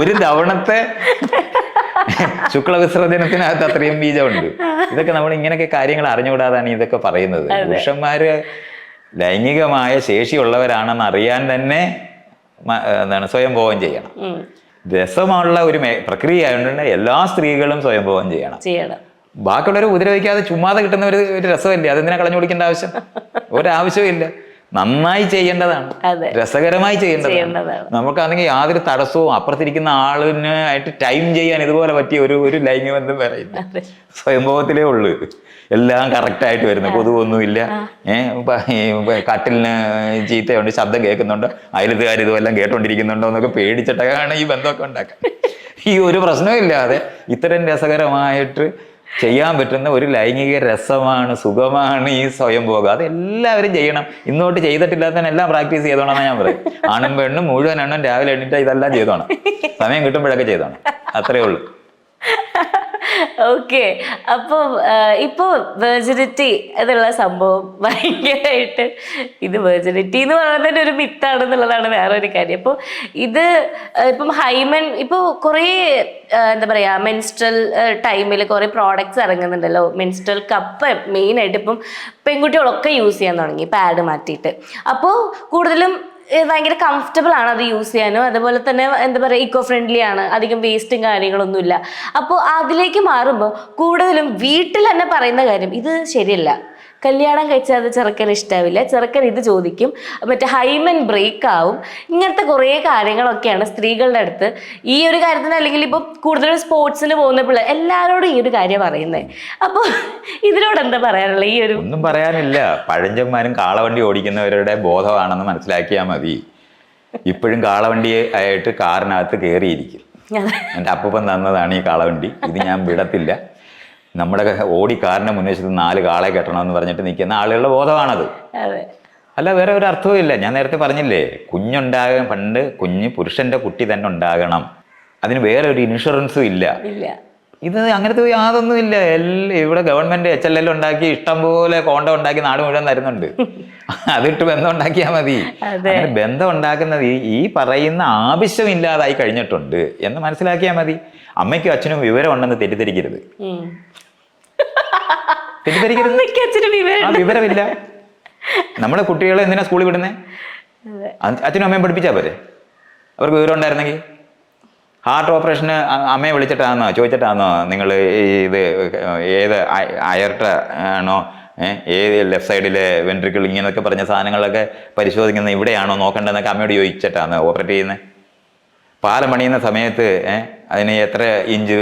ഒരു തവണത്തെ ശുക്ലവിസർജനത്തിനകത്ത് അത്രയും ബീജമുണ്ട്. ഇതൊക്കെ നമ്മൾ ഇങ്ങനെയൊക്കെ കാര്യങ്ങൾ അറിഞ്ഞുകൂടാതാണ് ഇതൊക്കെ പറയുന്നത്. പുരുഷന്മാര് ലൈംഗികമായ ശേഷിയുള്ളവരാണെന്ന് അറിയാൻ തന്നെ എന്താണ് സ്വയംഭോഗം ചെയ്യണം. രസമുള്ള ഒരു പ്രക്രിയ ആയതുകൊണ്ട് എല്ലാ സ്ത്രീകളും സ്വയംഭോഗം ചെയ്യണം. ചെയ്യണം. ബാക്കിയുള്ളവരെ ഉപദ്രവിക്കാതെ ചുമ്മാതെ കിട്ടുന്ന ഒരു ഒരു രസമല്ലേ. അതെന്തിനാ കളഞ്ഞു കുടിക്കേണ്ട ആവശ്യം? ഒരാവശ്യവും ഇല്ല നന്നായി ചെയ്യേണ്ടതാണ്. രസകരമായി ചെയ്യേണ്ടതാണ്. നമുക്ക് നമുക്കാണെങ്കിൽ യാതൊരു തടസ്സവും അപ്പുറത്തിരിക്കുന്ന ആളിന് ആയിട്ട് ടൈം ചെയ്യാൻ ഇതുപോലെ പറ്റിയ ഒരു ഒരു ലൈംഗിക ബന്ധം വരെ സ്വയംഭവത്തിലേ ഉള്ളു. എല്ലാം കറക്റ്റായിട്ട് ആയിട്ട് വരുന്നു. കൊതുകൊന്നുമില്ല. ഏഹ് കട്ടിലിന് ചീത്തയുണ്ട് ശബ്ദം കേൾക്കുന്നുണ്ട് അയലത്തുകാർ ഇതുമെല്ലാം കേട്ടോണ്ടിരിക്കുന്നുണ്ടോ എന്നൊക്കെ പേടിച്ചിട്ടൊക്കെയാണ് ഈ ബന്ധമൊക്കെ ഉണ്ടാക്കുക. ഈ ഒരു പ്രശ്നവും ഇല്ലാതെ ഇത്തരം രസകരമായിട്ട് ചെയ്യാൻ പറ്റുന്ന ഒരു ലൈംഗിക രസമാണ് സുഖമാണ് ഈ സ്വയംഭോഗം അത് എല്ലാവരും ചെയ്യണം. ഇന്നോട്ട് ചെയ്തിട്ടില്ലാത്തതിന് എല്ലാം പ്രാക്ടീസ് ചെയ്തോണെന്നാണ് ഞാൻ പറയും. ആണും പെണ്ണും മുഴുവൻ എണ്ണം രാവിലെ എണ്ണിട്ട് ഇതെല്ലാം ചെയ്തോണം. സമയം കിട്ടുമ്പോഴൊക്കെ ചെയ്തോണം. അത്രേ ഉള്ളൂ. ഓക്കെ അപ്പോൾ ഇപ്പോൾ വെർജിനിറ്റി എന്നുള്ള സംഭവം ഭയങ്കരമായിട്ട് ഇത് വെർജിനിറ്റി എന്ന് പറയുന്നത് ഒരു മിത്താണെന്നുള്ളതാണ് വേറൊരു കാര്യം. അപ്പോൾ ഇത് ഇപ്പം ഹൈമൻ ഇപ്പോൾ കുറേ എന്താ പറയുക മെൻസ്ട്രൽ ടൈമിൽ കുറേ പ്രോഡക്റ്റ്സ് ഇറങ്ങുന്നുണ്ടല്ലോ. മെൻസ്ട്രൽ കപ്പ് മെയിൻ മെയിനായിട്ട് ഇപ്പം പെൺകുട്ടികളൊക്കെ യൂസ് ചെയ്യാൻ തുടങ്ങി പാഡ് മാറ്റിയിട്ട്. അപ്പോൾ കൂടുതലും ഭയങ്കര കംഫർട്ടബിൾ ആണ് അത് യൂസ് ചെയ്യാനും. അതുപോലെ തന്നെ എന്താ പറയുക ഇക്കോ ഫ്രണ്ട്ലി ആണ്. അധികം വേസ്റ്റും കാര്യങ്ങളൊന്നുമില്ല. അപ്പോൾ അതിലേക്ക് മാറുമ്പോൾ കൂടുതലും വീട്ടിൽ തന്നെ പറയുന്ന കാര്യം ഇത് ശരിയല്ല. കല്യാണം കഴിച്ചാൽ അത് ചെറുക്കൻ ഇഷ്ടാവില്ല. ചെറുക്കൻ ഇത് ചോദിക്കും. മറ്റേ ഹൈമൻ ബ്രേക്ക് ആവും. ഇങ്ങനത്തെ കുറേ കാര്യങ്ങളൊക്കെയാണ് സ്ത്രീകളുടെ അടുത്ത് ഈ ഒരു കാര്യത്തിന് അല്ലെങ്കിൽ ഇപ്പം കൂടുതലും സ്പോർട്സിന് പോകുന്ന പിള്ളേർ എല്ലാവരോടും ഈ ഒരു കാര്യം പറയുന്നത് അപ്പോൾ ഇതിനോട് എന്താ പറയാനുള്ള ഈ ഒരു ഒന്നും പറയാനില്ല. പഴഞ്ചന്മാരും കാളവണ്ടി ഓടിക്കുന്നവരുടെ ബോധമാണെന്ന് മനസ്സിലാക്കിയാൽ മതി. ഇപ്പോഴും കാളവണ്ടി ആയിട്ട് കാറിനകത്ത് കയറിയിരിക്കും എന്റെ അപ്പൂപ്പൻ തന്നതാണ് ഈ കാളവണ്ടി. ഇത് ഞാൻ വിടത്തില്ല. നമ്മുടെ ഓടി കാറിനെ മുന്നേശത്ത് നാല് കാളെ കെട്ടണമെന്ന് പറഞ്ഞിട്ട് നിൽക്കുന്ന ആളുകളുടെ ബോധമാണത്. അല്ല വേറെ ഒരു അർത്ഥവും ഇല്ല ഞാൻ നേരത്തെ പറഞ്ഞില്ലേ കുഞ്ഞുണ്ടാകാൻ പണ്ട് കുഞ്ഞ് പുരുഷന്റെ കുട്ടി തന്നെ ഉണ്ടാകണം. അതിന് വേറെ ഒരു ഇൻഷുറൻസും ഇല്ല. ഇത് അങ്ങനത്തെ യാതൊന്നും ഇല്ല എല്ലാം ഇവിടെ ഗവൺമെന്റ് എച്ച് എൽ എൽ ഉണ്ടാക്കി ഇഷ്ടം പോലെ കോണ്ട ഉണ്ടാക്കി നാട് മുഴുവൻ തരുന്നുണ്ട്. അതിട്ട് ബന്ധം ഉണ്ടാക്കിയാൽ മതി. അങ്ങനെ ബന്ധം ഉണ്ടാക്കുന്നത് ഈ ഈ പറയുന്ന ആവശ്യമില്ലാതായി കഴിഞ്ഞിട്ടുണ്ട് എന്ന് മനസ്സിലാക്കിയാൽ മതി. അമ്മയ്ക്കും അച്ഛനും വിവരം ഉണ്ടെന്ന് തെറ്റിദ്ധരിക്കരുത്. വിവരമില്ല. നമ്മുടെ കുട്ടികളെ എന്തിനാ സ്കൂളിൽ വിടുന്നേ? അച്ഛനും അമ്മയും പഠിപ്പിച്ചാ പോരെ? അവർക്ക് വിവരം ഉണ്ടായിരുന്നെങ്കിൽ? ഹാർട്ട് ഓപ്പറേഷന് അമ്മയെ വിളിച്ചിട്ടാണോ ചോദിച്ചിട്ടാണോ നിങ്ങൾ ഇത് ഏത് അയർട്ട ആണോ ഏത് ലെഫ്റ്റ് സൈഡിലെ വെൻട്രിക്കിൾ ഇങ്ങനെയൊക്കെ പറഞ്ഞ സാധനങ്ങളൊക്കെ പരിശോധിക്കുന്നത് ഇവിടെയാണോ നോക്കേണ്ടതെന്നൊക്കെ അമ്മയോട് ചോദിച്ചിട്ടാണ് ഓപ്പറേറ്റ് ചെയ്യുന്നത് പാലം പണിയുന്ന സമയത്ത് ഏഹ് അതിന് എത്ര ഇഞ്ച്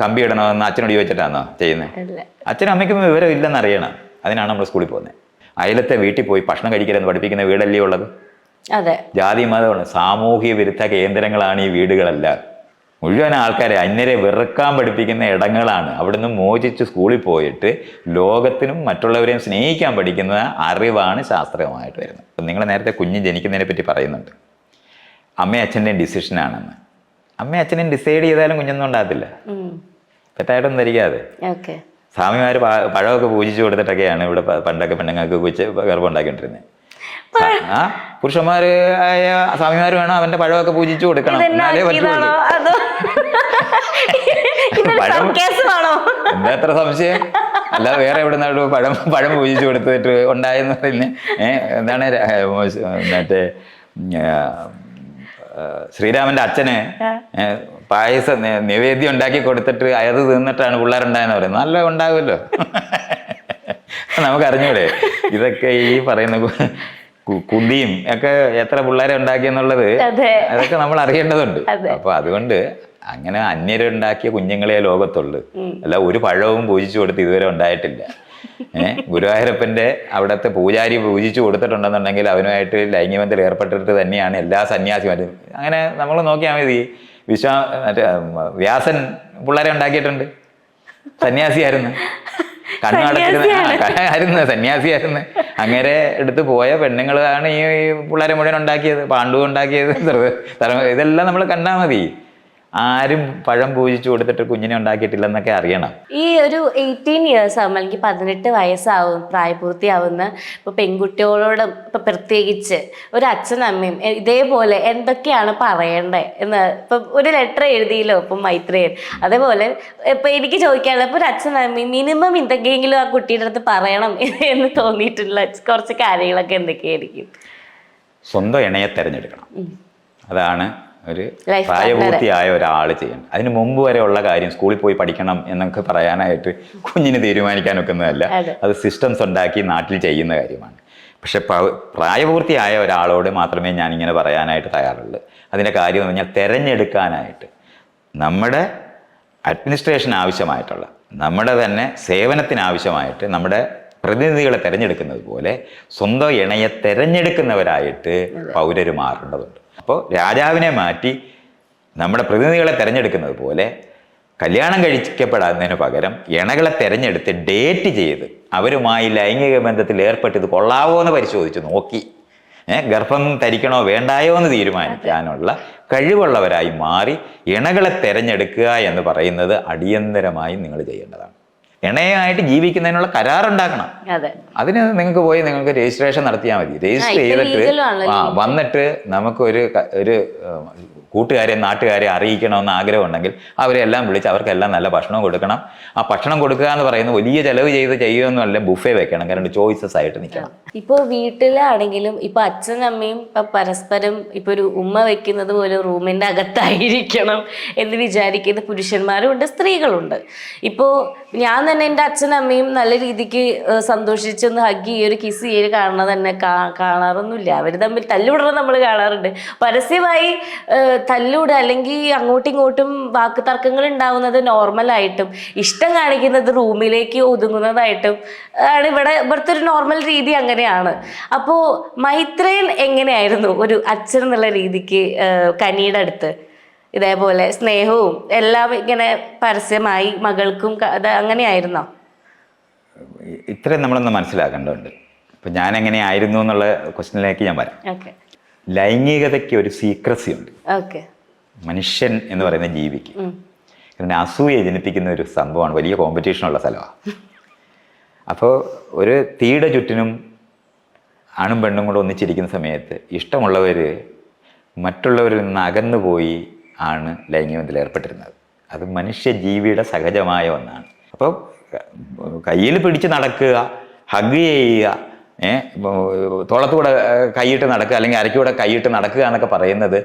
കമ്പി ഇടണമെന്ന് അച്ഛനോട് ചോദിച്ചിട്ടാണോ ചെയ്യുന്നത് അച്ഛനും അമ്മയ്ക്കും വിവരം ഇല്ലെന്ന് അറിയണം. അതിനാണ് നമ്മൾ സ്കൂളിൽ പോകുന്നത് അയലത്തെ വീട്ടിൽ പോയി ഭക്ഷണം കഴിക്കരുതെന്ന് പഠിപ്പിക്കുന്ന വീടല്ലേ ഉള്ളത്? അതെ. ജാതി മതമാണ്. സാമൂഹിക വിരുദ്ധ കേന്ദ്രങ്ങളാണ് ഈ വീടുകളല്ല. മുഴുവൻ ആൾക്കാരെ അന്യരെ വെറുക്കാൻ പഠിപ്പിക്കുന്ന ഇടങ്ങളാണ്. അവിടെ നിന്ന് മോചിച്ച് സ്കൂളിൽ പോയിട്ട് ലോകത്തിനും മറ്റുള്ളവരെയും സ്നേഹിക്കാൻ പഠിക്കുന്ന അറിവാണ് ശാസ്ത്രീയമായിട്ട് വരുന്നത്. അപ്പം നിങ്ങൾ നേരത്തെ കുഞ്ഞ് ജനിക്കുന്നതിനെ പറ്റി പറയുന്നുണ്ട്. അമ്മയും അച്ഛന്റെയും ഡിസിഷനാണെന്ന്. അമ്മയും അച്ഛനെയും ഡിസൈഡ് ചെയ്താലും കുഞ്ഞൊന്നും ഉണ്ടാകത്തില്ല. തെറ്റായിട്ടൊന്നും ധരിക്കാതെ ഓക്കെ. സ്വാമിമാർ പഴമൊക്കെ പൂജിച്ചു കൊടുത്തിട്ടൊക്കെയാണ് ഇവിടെ പണ്ടൊക്കെ പെണ്ണുങ്ങൾക്ക് കുച്ച് ഗർഭം ഉണ്ടാക്കിക്കൊണ്ടിരുന്നത് ആ പുരുഷന്മാര് ആയ സ്വാമിമാർ വേണം അവന്റെ പഴമൊക്കെ പൂജിച്ചു കൊടുക്കണം. എന്നാലേ പറ്റുള്ളൂ എന്താ എത്ര സംശയം? അല്ല വേറെ എവിടെ നിന്നാണ് പഴം പഴം പൂജിച്ചു കൊടുത്തിട്ട് ഉണ്ടായെന്ന് പറയുന്നത് ഏഹ് എന്താണ് മറ്റേ ശ്രീരാമന്റെ അച്ഛന് പായസ നിവേദ്യം ഉണ്ടാക്കി കൊടുത്തിട്ട് അയത് തിന്നിട്ടാണ് പിള്ളേരുണ്ടായെന്ന് പറയുന്നത്. നല്ല ഉണ്ടാകുമല്ലോ നമുക്കറിഞ്ഞൂടെ ഇതൊക്കെ ഈ പറയുന്ന കു- കു- ഒക്കെ എത്ര പിള്ളേരെ ഉണ്ടാക്കിയെന്നുള്ളത് അതെ. അതൊക്കെ നമ്മൾ അറിയേണ്ടതുണ്ട്. അപ്പൊ അതുകൊണ്ട് അങ്ങനെ അന്യരുണ്ടാക്കിയ കുഞ്ഞുങ്ങളെ ലോകത്തുള്ളു. അല്ല ഒരു പഴവും പൂജിച്ചു കൊടുത്ത് ഇതുവരെ ഉണ്ടായിട്ടില്ല. ഏഹ് ഗുരുവായൂരപ്പന്റെ അവിടുത്തെ പൂജാരി പൂജിച്ചു കൊടുത്തിട്ടുണ്ടെന്നുണ്ടെങ്കിൽ അവനുമായിട്ട് ലൈംഗികബന്ധത്തിൽ ഏർപ്പെട്ടിട്ട് തന്നെയാണ് എല്ലാ സന്യാസിമാരും അങ്ങനെ നമ്മൾ നോക്കിയാൽ മതി. വിശ്വാ മറ്റേ വ്യാസൻ പിള്ളേരെ ഉണ്ടാക്കിയിട്ടുണ്ട്. സന്യാസിയായിരുന്നു. കണ്ണടച്ചിരുന്നു ആയിരുന്നു സന്യാസിയായിരുന്നു. അങ്ങനെ എടുത്ത് പോയ പെണ്ണുങ്ങളാണ് ഈ പിള്ളേരെ മുഴുവൻ ഉണ്ടാക്കിയത്. പാണ്ഡു ഉണ്ടാക്കിയത്. ഇതെല്ലാം നമ്മൾ കണ്ടാൽ മതി. ആരും പഴം പൂജിച്ചു കൊടുത്തിട്ട് കുഞ്ഞിനെ ഉണ്ടാക്കിയിട്ടില്ലെന്നൊക്കെ അറിയണം. ഈ ഒരു എയ്റ്റീൻ ഇയേഴ്സ് ആകുമ്പോൾ അല്ലെങ്കിൽ പതിനെട്ട് വയസ്സാവും പ്രായപൂർത്തിയാവുന്ന ഇപ്പൊ പെൺകുട്ടികളോട് ഇപ്പൊ പ്രത്യേകിച്ച് ഒരു അച്ഛനും അമ്മയും ഇതേപോലെ എന്തൊക്കെയാണ് പറയേണ്ടത് എന്ന് ഇപ്പൊ ഒരു ലെറ്റർ എഴുതിയില്ലോ ഇപ്പം മൈത്രേയൻ. അതേപോലെ ഇപ്പൊ എനിക്ക് ചോദിക്കാനുള്ളത് ഇപ്പൊ ഒരു അച്ഛനും അമ്മയും മിനിമം എന്തെങ്കിലും ആ കുട്ടിയുടെ അടുത്ത് പറയണം എന്ന് തോന്നിയിട്ടുള്ള കുറച്ച് കാര്യങ്ങളൊക്കെ എന്തൊക്കെയായിരിക്കും? സ്വന്തം ഇണയെ തിരഞ്ഞെടുക്കണം. അതാണ് ഒരു പ്രായപൂർത്തിയായ ഒരാൾ ചെയ്യണം. അതിന് മുമ്പ് വരെ ഉള്ള കാര്യം സ്കൂളിൽ പോയി പഠിക്കണം എന്നൊക്കെ പറയാനായിട്ട് കുഞ്ഞിന് തീരുമാനിക്കാൻ ഒക്കുന്നതല്ല അത് സിസ്റ്റംസ് ഉണ്ടാക്കി നാട്ടിൽ ചെയ്യുന്ന കാര്യമാണ്. പക്ഷെ പ്രായപൂർത്തിയായ ഒരാളോട് മാത്രമേ ഞാൻ ഇങ്ങനെ പറയാനായിട്ട് തയ്യാറുള്ളൂ. അതിന്റെ കാര്യം എന്ന് പറഞ്ഞാൽ തിരഞ്ഞെടുക്കാനായിട്ട്. നമ്മുടെ അഡ്മിനിസ്ട്രേഷൻ ആവശ്യമായിട്ടുള്ള നമ്മുടെ തന്നെ സേവനത്തിന് ആവശ്യമായിട്ട് നമ്മുടെ പ്രതിനിധികളെ തിരഞ്ഞെടുക്കുന്നത് പോലെ സ്വന്തം ഇണയെ തിരഞ്ഞെടുക്കുന്നവരായിട്ട് പൗരര് മാറേണ്ടതുണ്ട്. അപ്പോൾ രാജാവിനെ മാറ്റി നമ്മുടെ പ്രതിനിധികളെ തിരഞ്ഞെടുക്കുന്നത് പോലെ കല്യാണം കഴിക്കപ്പെടാതിന് പകരം ഇണകളെ തിരഞ്ഞെടുത്ത് ഡേറ്റ് ചെയ്ത് അവരുമായി ലൈംഗിക ബന്ധത്തിൽ ഏർപ്പെട്ടത് കൊള്ളാവോ എന്ന് പരിശോധിച്ച് നോക്കി. ഗർഭം ധരിക്കണോ വേണ്ടായോ എന്ന് തീരുമാനിക്കാനുള്ള കഴിവുള്ളവരായി മാറി ഇണകളെ തിരഞ്ഞെടുക്കുക എന്ന് പറയുന്നത് അടിയന്തരമായി നിങ്ങൾ ചെയ്യേണ്ടതാണ്. ഇണയായിട്ട് ജീവിക്കുന്നതിനുള്ള കരാറുണ്ടാക്കണം. അതെ. അതിന് നിങ്ങൾക്ക് പോയി നിങ്ങൾക്ക് രജിസ്ട്രേഷൻ നടത്തിയാൽ മതി. രജിസ്റ്റർ ചെയ്തിട്ട് വന്നിട്ട് നമുക്ക് ഒരു ഒരു കൂട്ടുകാരെ നാട്ടുകാരെ അറിയിക്കണമെന്ന് ആഗ്രഹമുണ്ടെങ്കിൽ അവരെല്ലാം വിളിച്ച് അവർക്കെല്ലാം നല്ല ഭക്ഷണം കൊടുക്കണം. ആ ഭക്ഷണം കൊടുക്കുക എന്ന് പറയുന്നത് വലിയ ചെലവ് ചെയ്ത് ചെയ്യുമെന്നല്ല ബുഫേ വെക്കണം. കാരണം ചോയ്സസ് ആയിട്ട് നിൽക്കണം. ഇപ്പോൾ വീട്ടിലാണെങ്കിലും ഇപ്പൊ അച്ഛനും അമ്മയും പരസ്പരം ഇപ്പൊ ഒരു ഉമ്മ വെക്കുന്നത് പോലെ റൂമിന്റെ അകത്തായിരിക്കണം എന്ന് വിചാരിക്കുന്ന പുരുഷന്മാരും ഉണ്ട് സ്ത്രീകളുണ്ട്. ഇപ്പോൾ ഞാൻ തന്നെ എന്റെ അച്ഛനും അമ്മയും നല്ല രീതിക്ക് സന്തോഷിച്ചൊന്ന് ഹഗ് ചെയ്യൊരു കിസ് ചെയ്ത് കാണുന്നത് തന്നെ കാണാറൊന്നുമില്ല. അവർ തമ്മിൽ തല്ലുവിടണം നമ്മൾ കാണാറുണ്ട്. പരസ്യമായി ഏഹ്, തല്ലുവിടുക അല്ലെങ്കിൽ അങ്ങോട്ടും ഇങ്ങോട്ടും വാക്ക് തർക്കങ്ങൾ ഉണ്ടാവുന്നത് നോർമലായിട്ടും ഇഷ്ടം കാണിക്കുന്നത് റൂമിലേക്ക് ഒതുങ്ങുന്നതായിട്ടും ആണ് ഇവിടെ ഇവിടുത്തെ ഒരു നോർമൽ രീതി അങ്ങനെയാണ്. അപ്പോൾ മൈത്രേൻ എങ്ങനെയായിരുന്നു ഒരു അച്ഛൻ എന്നുള്ള രീതിക്ക് കനിയുടെ അടുത്ത്? ഇതേപോലെ സ്നേഹവും എല്ലാം ഇങ്ങനെ പരസ്യമായി മകൾക്കും അത് അങ്ങനെയായിരുന്നോ? ഇത്രയും നമ്മളൊന്ന് മനസ്സിലാക്കേണ്ടതുണ്ട്. അപ്പം ഞാൻ എങ്ങനെയായിരുന്നു എന്നുള്ള ക്വസ്റ്റിനിലേക്ക് ഞാൻ വരാം. ഓക്കെ ലൈംഗികതയ്ക്ക് ഒരു സീക്രസി ഉണ്ട്. മനുഷ്യൻ എന്ന് പറയുന്ന ജീവിക്ക്. പിന്നെ അസൂയ ജനിപ്പിക്കുന്ന ഒരു സംഭവമാണ്. വലിയ കോമ്പറ്റീഷനുള്ള സ്ഥലമാണ് അപ്പോൾ ഒരു തീയുടെ ചുറ്റിനും ആണും പെണ്ണും കൂടെ ഒന്നിച്ചിരിക്കുന്ന സമയത്ത് ഇഷ്ടമുള്ളവർ മറ്റുള്ളവരിൽ നിന്ന് അകന്നു പോയി ആണ് ലൈംഗികത്തിൽ ഏർപ്പെട്ടിരുന്നത്. അത് മനുഷ്യ ജീവിയുടെ സഹജമായ ഒന്നാണ്. അപ്പോൾ കയ്യിൽ പിടിച്ച് നടക്കുക ഹഗ് ചെയ്യുക തോളത്തുകൂടെ കൈയിട്ട് നടക്കുക അല്ലെങ്കിൽ അരയ്ക്കൂടെ കൈയിട്ട് നടക്കുക എന്നൊക്കെ പറയുന്നത്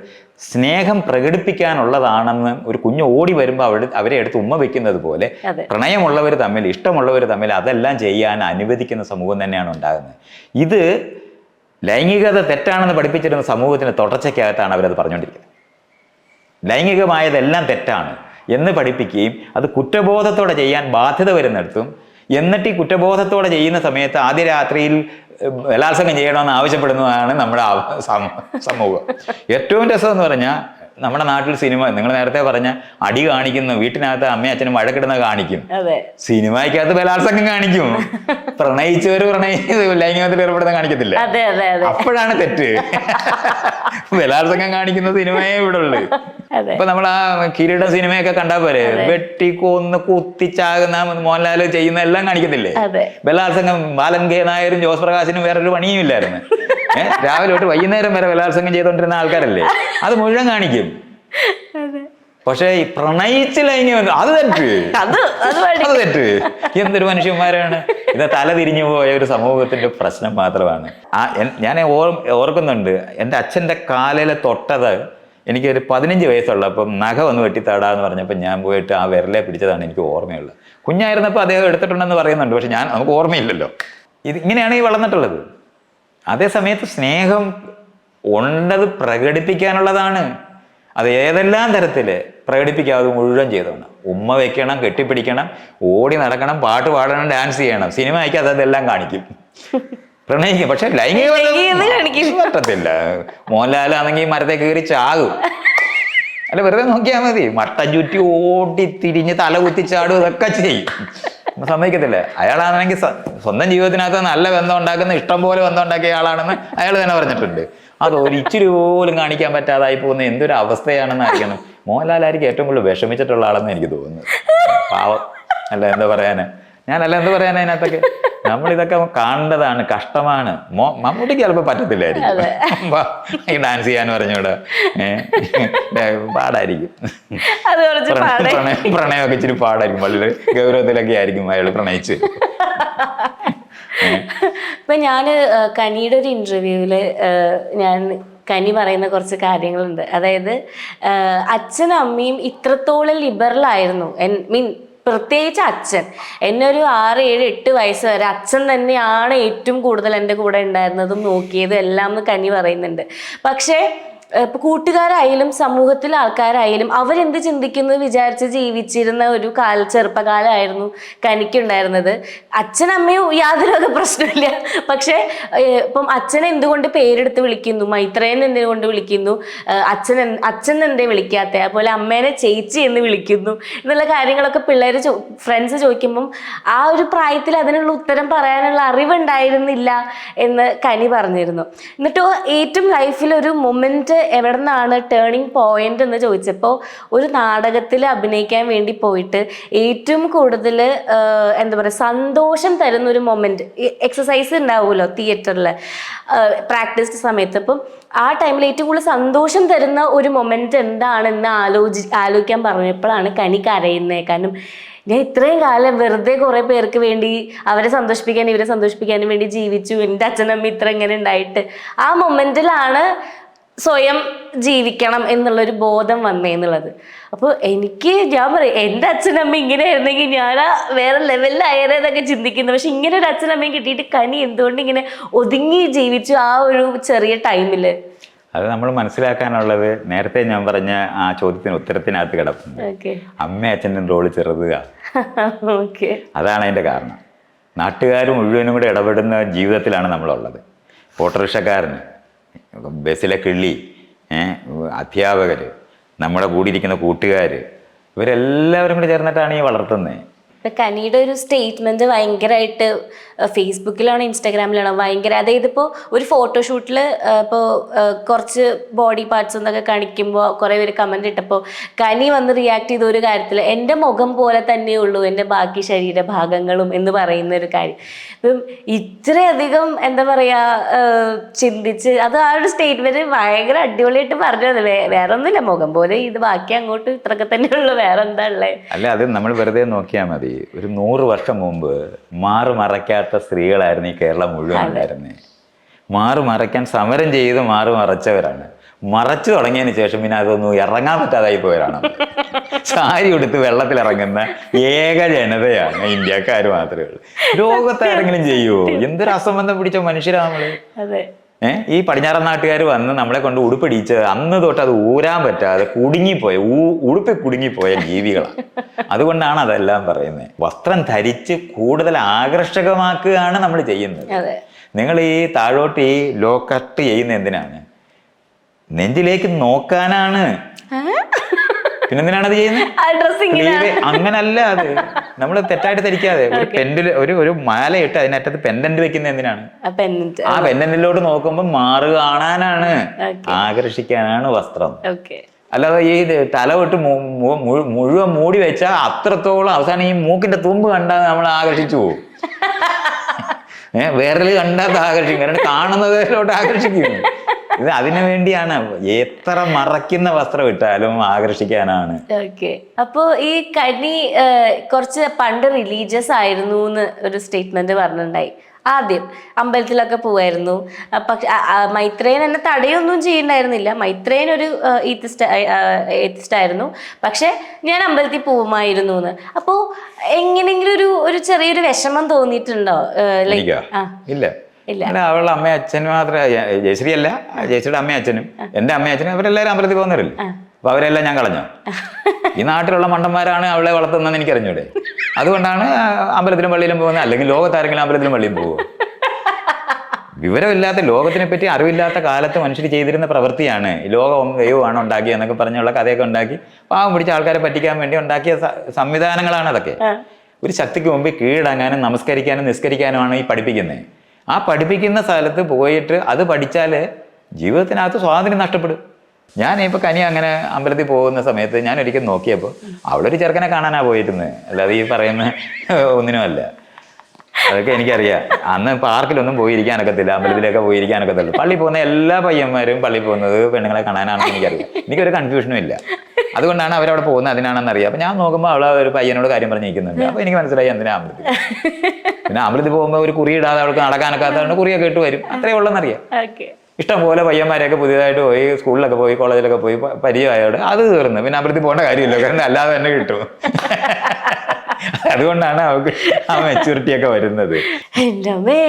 സ്നേഹം പ്രകടിപ്പിക്കാനുള്ളതാണെന്ന് ഒരു കുഞ്ഞ് ഓടി വരുമ്പോൾ അവിടെ അവരെ എടുത്ത് ഉമ്മ വെക്കുന്നത് പോലെ പ്രണയമുള്ളവർ തമ്മിൽ ഇഷ്ടമുള്ളവർ തമ്മിൽ അതെല്ലാം ചെയ്യാൻ അനുവദിക്കുന്ന സമൂഹം തന്നെയാണ് ഉണ്ടാകുന്നത്. ഇത് ലൈംഗികത തെറ്റാണെന്ന് പഠിപ്പിച്ചിരുന്ന സമൂഹത്തിന് തുടർച്ചയ്ക്കകത്താണ് അവരത് പറഞ്ഞുകൊണ്ടിരിക്കുന്നത്. ലൈംഗികമായതെല്ലാം തെറ്റാണ് എന്ന് പഠിപ്പിക്കുകയും അത് കുറ്റബോധത്തോടെ ചെയ്യാൻ ബാധ്യത വരുന്നിടത്തും എന്നിട്ട് ഈ കുറ്റബോധത്തോടെ ചെയ്യുന്ന സമയത്ത് ആദ്യ രാത്രിയിൽ ബലാത്സംഗം ചെയ്യണമെന്ന് ആവശ്യപ്പെടുന്നതാണ് നമ്മുടെ സമൂഹം. ഏറ്റവും രസം എന്ന് പറഞ്ഞാൽ നമ്മുടെ നാട്ടിൽ സിനിമ നിങ്ങൾ നേരത്തെ പറഞ്ഞ അടി കാണിക്കുന്നു വീട്ടിനകത്ത് അമ്മയും അച്ഛനും വഴക്കിടുന്ന കാണിക്കും. സിനിമയ്ക്കകത്ത് ബലാത്സംഗം കാണിക്കും. പ്രണയിച്ചവര് പ്രണയി ലൈംഗികത്തിൽ ഏർപ്പെടുന്ന കാണിക്കത്തില്ല. അപ്പോഴാണ് തെറ്റ്. ബലാത്സംഗം കാണിക്കുന്ന സിനിമയെ ഇവിടെ ഉള്ളു. ഇപ്പൊ നമ്മൾ ആ കിരീട സിനിമയൊക്കെ കണ്ടാ പോരെ? വെട്ടി കൊന്ന് കുത്തിച്ചാകുന്ന മോഹൻലാൽ ചെയ്യുന്ന എല്ലാം കാണിക്കത്തില്ലേ. ബലാത്സംഗം ബാലൻ കെ നായരും ജോസ് പ്രകാശിനും വേറൊരു പണിയും ഇല്ലായിരുന്നു. രാവിലെ തൊട്ട് വൈകുന്നേരം വരെ ബലാത്സംഗം ചെയ്തോണ്ടിരുന്ന ആൾക്കാരല്ലേ? അത് മുഴുവൻ കാണിക്കും. പക്ഷേ ഈ പ്രണയിച്ച് ലൈംഗികം അത് തെറ്റ്. അത് തെറ്റ്. എന്തൊരു മനുഷ്യന്മാരാണ്. ഇത് തല തിരിഞ്ഞു പോയ ഒരു സമൂഹത്തിന്റെ പ്രശ്നം മാത്രമാണ്. ആ ഞാൻ ഓർ ഓർക്കുന്നുണ്ട്. എന്റെ അച്ഛന്റെ കാലിലെ തൊട്ടത് എനിക്കൊരു പതിനഞ്ച് വയസ്സുള്ളപ്പം നഖ ഒന്ന് വെട്ടിത്താടാന്ന് പറഞ്ഞപ്പോൾ ഞാൻ പോയിട്ട് ആ വിരലെ പിടിച്ചതാണ് എനിക്ക് ഓർമ്മയുള്ളത്. കുഞ്ഞായിരുന്നപ്പോൾ അദ്ദേഹം എടുത്തിട്ടുണ്ടെന്ന് പറയുന്നുണ്ട്. പക്ഷെ ഞാൻ നമുക്ക് ഓർമ്മയില്ലല്ലോ. ഇത് ഇങ്ങനെയാണ് ഈ വളർന്നിട്ടുള്ളത്. അതേ സമയത്ത് സ്നേഹം ഉണ്ടത് പ്രകടിപ്പിക്കാനുള്ളതാണ്. അത് ഏതെല്ലാം തരത്തിൽ പ്രകടിപ്പിക്കാതെ മുഴുവൻ ചെയ്തോണം ഉമ്മ വെക്കണം കെട്ടിപ്പിടിക്കണം ഓടി നടക്കണം പാട്ട് പാടണം ഡാൻസ് ചെയ്യണം. സിനിമ അയക്കാതെ അതെല്ലാം കാണിക്കും. പ്രണയിക്കും. പക്ഷെ ലൈംഗിക. പറ്റത്തില്ല. മോഹൻലാലാണെങ്കിൽ മരത്തെ കയറി ചാകും. അല്ല വെറുതെ നോക്കിയാൽ മതി. മട്ടം ചുറ്റി ഓടി തിരിഞ്ഞ് തല കുത്തിച്ചാടും ഇതൊക്കെ ചെയ്യും. സമ്മതിക്കത്തില്ല? അയാളാണെങ്കിൽ സ്വന്തം ജീവിതത്തിനകത്ത് നല്ല ബന്ധം ഉണ്ടാക്കുന്ന ഇഷ്ടം പോലെ ബന്ധം ഉണ്ടാക്കിയ ആളാണെന്ന് അയാൾ തന്നെ പറഞ്ഞിട്ടുണ്ട്. അത് ഒരു ഇച്ചിരി പോലും കാണിക്കാൻ പറ്റാതായി പോകുന്ന എന്തൊരു അവസ്ഥയാണെന്ന് അറിയണം. മോഹൻലാലായിരിക്കും ഏറ്റവും കൂടുതൽ വിഷമിച്ചിട്ടുള്ള ആളെന്ന് എനിക്ക് തോന്നുന്നു. പാവം. അല്ല എന്താ പറയാന്? ഞാനല്ല എന്താ പറയാനാ അതിനകത്തൊക്കെ നമ്മൾ ഇതൊക്കെ കാണേണ്ടതാണ് കഷ്ടമാണ്. മമ്മൂട്ടിക്ക് ചിലപ്പോൾ പറ്റത്തില്ലായിരിക്കും. ഈ ഡാൻസ് ചെയ്യാൻ പറഞ്ഞൂടെ. പാടായിരിക്കും. പ്രണയമൊക്കെ ഇച്ചിരി പാടായിരിക്കും. വളരെ ഗൗരവത്തിലൊക്കെ ആയിരിക്കും അയാൾ പ്രണയിച്ച്. ഇപ്പൊ ഞാൻ കനിയുടെ ഒരു ഇന്റർവ്യൂവിൽ ഞാൻ കനി പറയുന്ന കുറച്ച് കാര്യങ്ങളുണ്ട്. അതായത് അച്ഛനും അമ്മയും ഇത്രത്തോളം ലിബറൽ ആയിരുന്നു. മീൻ പ്രത്യേകിച്ച് അച്ഛൻ. എന്നെ ഒരു ആറ് ഏഴ് എട്ട് വയസ്സ് വരെ അച്ഛൻ തന്നെയാണ് ഏറ്റവും കൂടുതൽ എന്റെ കൂടെ ഉണ്ടായിരുന്നതും നോക്കിയതും എല്ലാം എന്ന് കനി പറയുന്നുണ്ട്. പക്ഷേ ഇപ്പൊ കൂട്ടുകാരായാലും സമൂഹത്തിലെ ആൾക്കാരായാലും അവരെന്ത് ചിന്തിക്കുന്നു വിചാരിച്ച് ജീവിച്ചിരുന്ന ഒരു കാല ചെറുപ്പകാലമായിരുന്നു കനിക്കുണ്ടായിരുന്നത്. അച്ഛനമ്മയും യാതൊരു പ്രശ്നമില്ല പക്ഷെ ഇപ്പം അച്ഛൻ എന്തുകൊണ്ട് പേരെടുത്ത് വിളിക്കുന്നു? മൈത്രേൻ എന്തുകൊണ്ട് വിളിക്കുന്നു? അച്ഛൻ അച്ഛൻ എന്തേ വിളിക്കാത്ത? അതുപോലെ അമ്മേനെ ചേച്ചി എന്ന് വിളിക്കുന്നു എന്നുള്ള കാര്യങ്ങളൊക്കെ പിള്ളേർ ഫ്രണ്ട്സ് ചോദിക്കുമ്പം ആ ഒരു പ്രായത്തിൽ അതിനുള്ള ഉത്തരം പറയാനുള്ള അറിവുണ്ടായിരുന്നില്ല എന്ന് കനി പറഞ്ഞിരുന്നു. എന്നിട്ട് ഏറ്റവും ലൈഫിൽ ഒരു മൊമെന്റ് എവിടെ നിന്നാണ് ടേണിംഗ് പോയിന്റ് എന്ന് ചോദിച്ചപ്പോൾ ഒരു നാടകത്തിൽ അഭിനയിക്കാൻ വേണ്ടി പോയിട്ട് ഏറ്റവും കൂടുതൽ എന്താ പറയുക സന്തോഷം തരുന്ന ഒരു മൊമെന്റ് എക്സസൈസ് ഉണ്ടാവുമല്ലോ തിയേറ്ററിൽ പ്രാക്ടീസ് സമയത്ത്. അപ്പം ആ ടൈമിൽ ഏറ്റവും കൂടുതൽ സന്തോഷം തരുന്ന ഒരു മൊമെന്റ് എന്താണെന്ന് ആലോചി ആലോചിക്കാൻ പറഞ്ഞപ്പോഴാണ് കനി കരയുന്നത് കാരണം ഞാൻ ഇത്രയും കാലം വെറുതെ കുറേ പേർക്ക് വേണ്ടി അവരെ സന്തോഷിപ്പിക്കാനും ഇവരെ സന്തോഷിപ്പിക്കാനും വേണ്ടി ജീവിച്ചു. എന്റെ അച്ഛനമ്മ ഇത്ര ഇങ്ങനെ ഉണ്ടായിട്ട്. ആ മൊമെന്റിലാണ് സ്വയം ജീവിക്കണം എന്നുള്ളൊരു ബോധം വന്നേ എന്നുള്ളത്. അപ്പോൾ എനിക്ക് ഞാൻ പറയും എന്റെ അച്ഛനമ്മ ഇങ്ങനെ ആയിരുന്നെങ്കിൽ ഞാൻ വേറെ ലെവലിലായതെന്നൊക്കെ ചിന്തിക്കുന്നു പക്ഷെ ഇങ്ങനെ ഒരു അച്ഛനമ്മയും കിട്ടിയിട്ട് കനി എന്തുകൊണ്ട് ഇങ്ങനെ ഒതുങ്ങി ജീവിച്ചു ആ ഒരു ചെറിയ ടൈമിൽ അത് നമ്മൾ മനസ്സിലാക്കാനുള്ളത് നേരത്തെ ഞാൻ പറഞ്ഞ ആ ചോദ്യത്തിന് ഉത്തരത്തിനകത്ത് കിടക്കും അമ്മ അച്ഛന്റെ റോൾ ചെറുതുക. അതാണ് അതിന്റെ കാരണം. നാട്ടുകാർ മുഴുവനും കൂടെ ഇടപെടുന്ന ജീവിതത്തിലാണ് നമ്മളുള്ളത്. ഓട്ടോറിക്ഷക്കാരന് ബസ്സിലെ കിള്ളി അധ്യാപകർ നമ്മുടെ കൂടിയിരിക്കുന്ന കൂട്ടുകാർ ഇവരെല്ലാവരും കൂടി ചേർന്നിട്ടാണ് ഈ വളർത്തുന്നത് ഇപ്പൊ കനിയുടെ ഒരു സ്റ്റേറ്റ്മെന്റ് ഭയങ്കരമായിട്ട് ഫേസ്ബുക്കിലാണോ ഇൻസ്റ്റാഗ്രാമിലാണോ ഭയങ്കര അതായത് ഇപ്പോൾ ഒരു ഫോട്ടോഷൂട്ടിൽ ഇപ്പോൾ കുറച്ച് ബോഡി പാർട്സ് എന്നൊക്കെ കാണിക്കുമ്പോൾ കുറേ പേര് കമന്റ് ഇട്ടപ്പോൾ കനി വന്ന് റിയാക്ട് ചെയ്ത ഒരു കാര്യത്തിൽ എന്റെ മുഖം പോലെ തന്നെ ഉള്ളൂ എന്റെ ബാക്കി ശരീരഭാഗങ്ങളും എന്ന് പറയുന്ന ഒരു കാര്യം. ഇപ്പം ഇത്രയധികം എന്താ പറയാ ചിന്തിച്ച് അത് ആ ഒരു സ്റ്റേറ്റ്മെന്റ് ഭയങ്കര അടിപൊളിയായിട്ട് പറഞ്ഞത് വേറെ ഒന്നുമില്ല മുഖം പോലെ ഇത് ബാക്കി അങ്ങോട്ട് ഇത്രയൊക്കെ തന്നെ ഉള്ളു? വേറെ എന്താ ഉള്ളത് അല്ല അത് നമ്മൾ വെറുതെ നോക്കിയാൽ മതി. ഒരു നൂറ് വർഷം മുമ്പ് മാറു മറയ്ക്കാത്ത സ്ത്രീകളായിരുന്നു ഈ കേരളം മുഴുവൻ ഉണ്ടായിരുന്നത് മാറു മറയ്ക്കാൻ സമരം ചെയ്ത് മാറു മറച്ചവരാണ്. മറച്ചു തുടങ്ങിയതിന് ശേഷം പിന്നെ അതൊന്നും ഇറങ്ങാൻ പറ്റാതായി പോയവരാണ് സാരി ഉടുത്ത് വെള്ളത്തിൽ ഇറങ്ങുന്ന ഏക ജനതയാണ് ഇന്ത്യക്കാർ മാത്രമേ ഉള്ളൂ. ലോകത്താരെങ്കിലും ചെയ്യുമോ എന്തൊരു അസംബന്ധം പിടിച്ച മനുഷ്യരാണ് നമ്മൾ. ഏഹ് ഈ പടിഞ്ഞാറൻ നാട്ടുകാർ വന്ന് നമ്മളെ കൊണ്ട് ഉടുപ്പിടിച്ച് അന്ന് തൊട്ട് അത് ഊരാൻ പറ്റാതെ കുടുങ്ങിപ്പോയ ഊ ഉടുപ്പി കുടുങ്ങിപ്പോയ ജീവികളാണ് അതുകൊണ്ടാണ് അതെല്ലാം പറയുന്നത് വസ്ത്രം ധരിച്ച് കൂടുതൽ ആകർഷകമാക്കുകയാണ് നമ്മൾ ചെയ്യുന്നത്. നിങ്ങൾ ഈ താഴോട്ട് ഈ ലോ കട്ട് ചെയ്യുന്ന എന്തിനാണ്? നെഞ്ചിലേക്ക് നോക്കാനാണ്. പിന്നെന്തിനാണ് അത് ചെയ്യുന്നത് അങ്ങനല്ല അത്. നമ്മൾ തെറ്റായിട്ട് ധരിക്കാതെ ഒരു പെൻഡിൽ ഒരു ഒരു മാല ഇട്ട് അതിനകത്തത് പെൻഡന്റ് വെക്കുന്ന എന്തിനാണ്? ആ പെൻഡന്റിലോട്ട് നോക്കുമ്പോൾ മാറ് കാണാനാണ്. ആകർഷിക്കാനാണ് വസ്ത്രം. അല്ലാതെ ഈ തല വിട്ട് മുഴുവൻ മൂടി വെച്ചാൽ അത്രത്തോളം അവസാനം ഈ മൂക്കിന്റെ തുമ്പ് കണ്ടാൽ നമ്മൾ ആകർഷിച്ചു പോകും ഏഹ് വേറെ കണ്ടാൽ ആകർഷിക്കും. കാരണം കാണുന്നതിലോട്ട് ആകർഷിക്കും. ഇത് അതിനു വേണ്ടിയാണ്. എത്ര മറക്കുന്ന വസ്ത്രം ഇട്ടാലും ആകർഷിക്കാനാണ്. ഓക്കെ. അപ്പോ ഈ കണി കുറച്ച് പണ്ട് റിലീജിയസ് ആയിരുന്നു എന്ന് ഒരു സ്റ്റേറ്റ്മെന്റ് പറഞ്ഞിട്ടുണ്ടായി. ആദ്യം അമ്പലത്തിലൊക്കെ പോവായിരുന്നു. പക്ഷെ മൈത്രേയൻ എന്നെ തടയൊന്നും ചെയ്യണ്ടായിരുന്നില്ല. മൈത്രേൻ ഒരു ഈത്തിസ്റ്റ് ഏത്തിസ്റ്റ് ആയിരുന്നു പക്ഷെ ഞാൻ അമ്പലത്തിൽ പോവുമായിരുന്നു എന്ന്. അപ്പോൾ എങ്ങനെങ്കിലും ഒരു ഒരു ചെറിയൊരു വിഷമം തോന്നിയിട്ടുണ്ടോ? ലൈക്ക് ആ. ഇല്ല. ഇല്ല. അവളുടെ അമ്മയും അച്ഛനും മാത്രമേ ജയശ്രീ അല്ല ജയശ്രീയുടെ അമ്മയും അച്ഛനും. എന്റെ അമ്മയും അച്ഛനും അവരെല്ലാവരും അമ്പലത്തിൽ പോകുന്നവരല്ലേ? അപ്പൊ അവരെല്ലാം ഞാൻ കളഞ്ഞു. ഈ നാട്ടിലുള്ള മണ്ടന്മാരാണ് അവളെ വളർത്തുന്നതെന്ന് എനിക്കറിഞ്ഞൂടെ. അതുകൊണ്ടാണ് അമ്പലത്തിലും പള്ളിയിലും പോകുന്നത് അല്ലെങ്കിൽ ലോകത്താരെങ്കിലും അമ്പലത്തിലും പള്ളിയും പോകുമോ വിവരമില്ലാത്ത ലോകത്തിനെ പറ്റി അറിവില്ലാത്ത കാലത്ത് മനുഷ്യർ ചെയ്തിരുന്ന പ്രവൃത്തിയാണ് ലോകം ദൈവമാണ് ഉണ്ടാക്കിയത് എന്നൊക്കെ പറഞ്ഞുള്ള കഥയൊക്കെ ഉണ്ടാക്കി പാവം പിടിച്ച ആൾക്കാരെ പറ്റിക്കാൻ വേണ്ടി ഉണ്ടാക്കിയ സംവിധാനങ്ങളാണ് അതൊക്കെ. ഒരു ശക്തിക്ക് മുമ്പ് കീഴടങ്ങാനും നമസ്കരിക്കാനും നിസ്കരിക്കാനുമാണ് ഈ പഠിപ്പിക്കുന്നത്. ആ പഠിപ്പിക്കുന്ന സ്ഥലത്ത് പോയിട്ട് അത് പഠിച്ചാൽ ജീവിതത്തിനകത്ത് സ്വാതന്ത്ര്യം നഷ്ടപ്പെടും. ഞാൻ ഇപ്പോൾ കനി അങ്ങനെ അമ്പലത്തിൽ പോകുന്ന സമയത്ത് ഞാൻ ഒരിക്കൽ നോക്കിയപ്പോൾ ഒരു ചെറുക്കനെ കാണാനാ പോയിരുന്നത് അല്ലാതെ ഈ പറയുന്ന ഒന്നിനുമല്ല. അതൊക്കെ എനിക്കറിയാം. അന്ന് പാർക്കിലൊന്നും പോയിരിക്കാനൊക്കത്തില്ല അമ്പലത്തിലൊക്കെ പോയിരിക്കാനൊക്കത്തില്ല പള്ളി പോകുന്ന എല്ലാ പയ്യന്മാരും പള്ളി പോകുന്നത് പെണ്ണുങ്ങളെ കാണാനാണെന്ന് എനിക്കറിയാം. എനിക്കൊരു കൺഫ്യൂഷനും ഇല്ല. അതുകൊണ്ടാണ് അവരവിടെ പോകുന്നത്. അതിനാണെന്ന് അറിയാം അപ്പൊ ഞാൻ നോക്കുമ്പോൾ അവളെ ഒരു പയ്യനോട് കാര്യം പറഞ്ഞിരിക്കുന്നുണ്ട് അപ്പൊ എനിക്ക് മനസ്സിലായി എന്തിനാ അമ്പലത്തിൽ പിന്നെ അമ്പലത്തിൽ പോകുമ്പോൾ ഒരു കുറി ഇടാതെ അവൾക്ക് നടക്കാനൊക്കാത്തതുകൊണ്ട് കുറിയൊക്കെ ഇട്ട് വരും. അത്രേ ഉള്ളെന്നറിയാം. ഇഷ്ടം പോലെ പയ്യന്മാരെയൊക്കെ പുതിയതായിട്ട് പോയി സ്കൂളിലൊക്കെ പോയി കോളേജിലൊക്കെ പോയി പരിചയമായോട് അത് തീർന്നു. പിന്നെ അമ്പലത്തിൽ പോകേണ്ട കാര്യമില്ല. കാരണം അല്ലാതെ തന്നെ കിട്ടും. അതുകൊണ്ടാണ് അവൾക്ക് ആ മെച്ചൂരിറ്റി ഒക്കെ വരുന്നത്. എന്റെ അമ്മേ.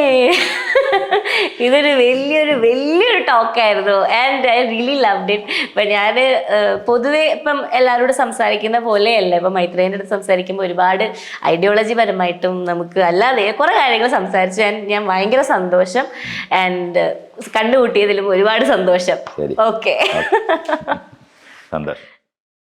ഇതൊരു വലിയൊരു വലിയൊരു ടോക്കായിരുന്നു and I really loved it ഇപ്പം ഞാൻ പൊതുവെ ഇപ്പം എല്ലാവരോടും സംസാരിക്കുന്ന പോലെയല്ല. ഇപ്പം മൈത്രേന്റെ അടുത്ത് സംസാരിക്കുമ്പോൾ ഒരുപാട് ഐഡിയോളജി പരമായിട്ടും നമുക്ക് അല്ലാതെ കുറേ കാര്യങ്ങൾ സംസാരിച്ചു ഞാൻ ഞാൻ ഭയങ്കര സന്തോഷം. ആൻഡ് കണ്ടുകൂട്ടിയതിലും ഒരുപാട് സന്തോഷം. ഓക്കെ സന്തോഷം.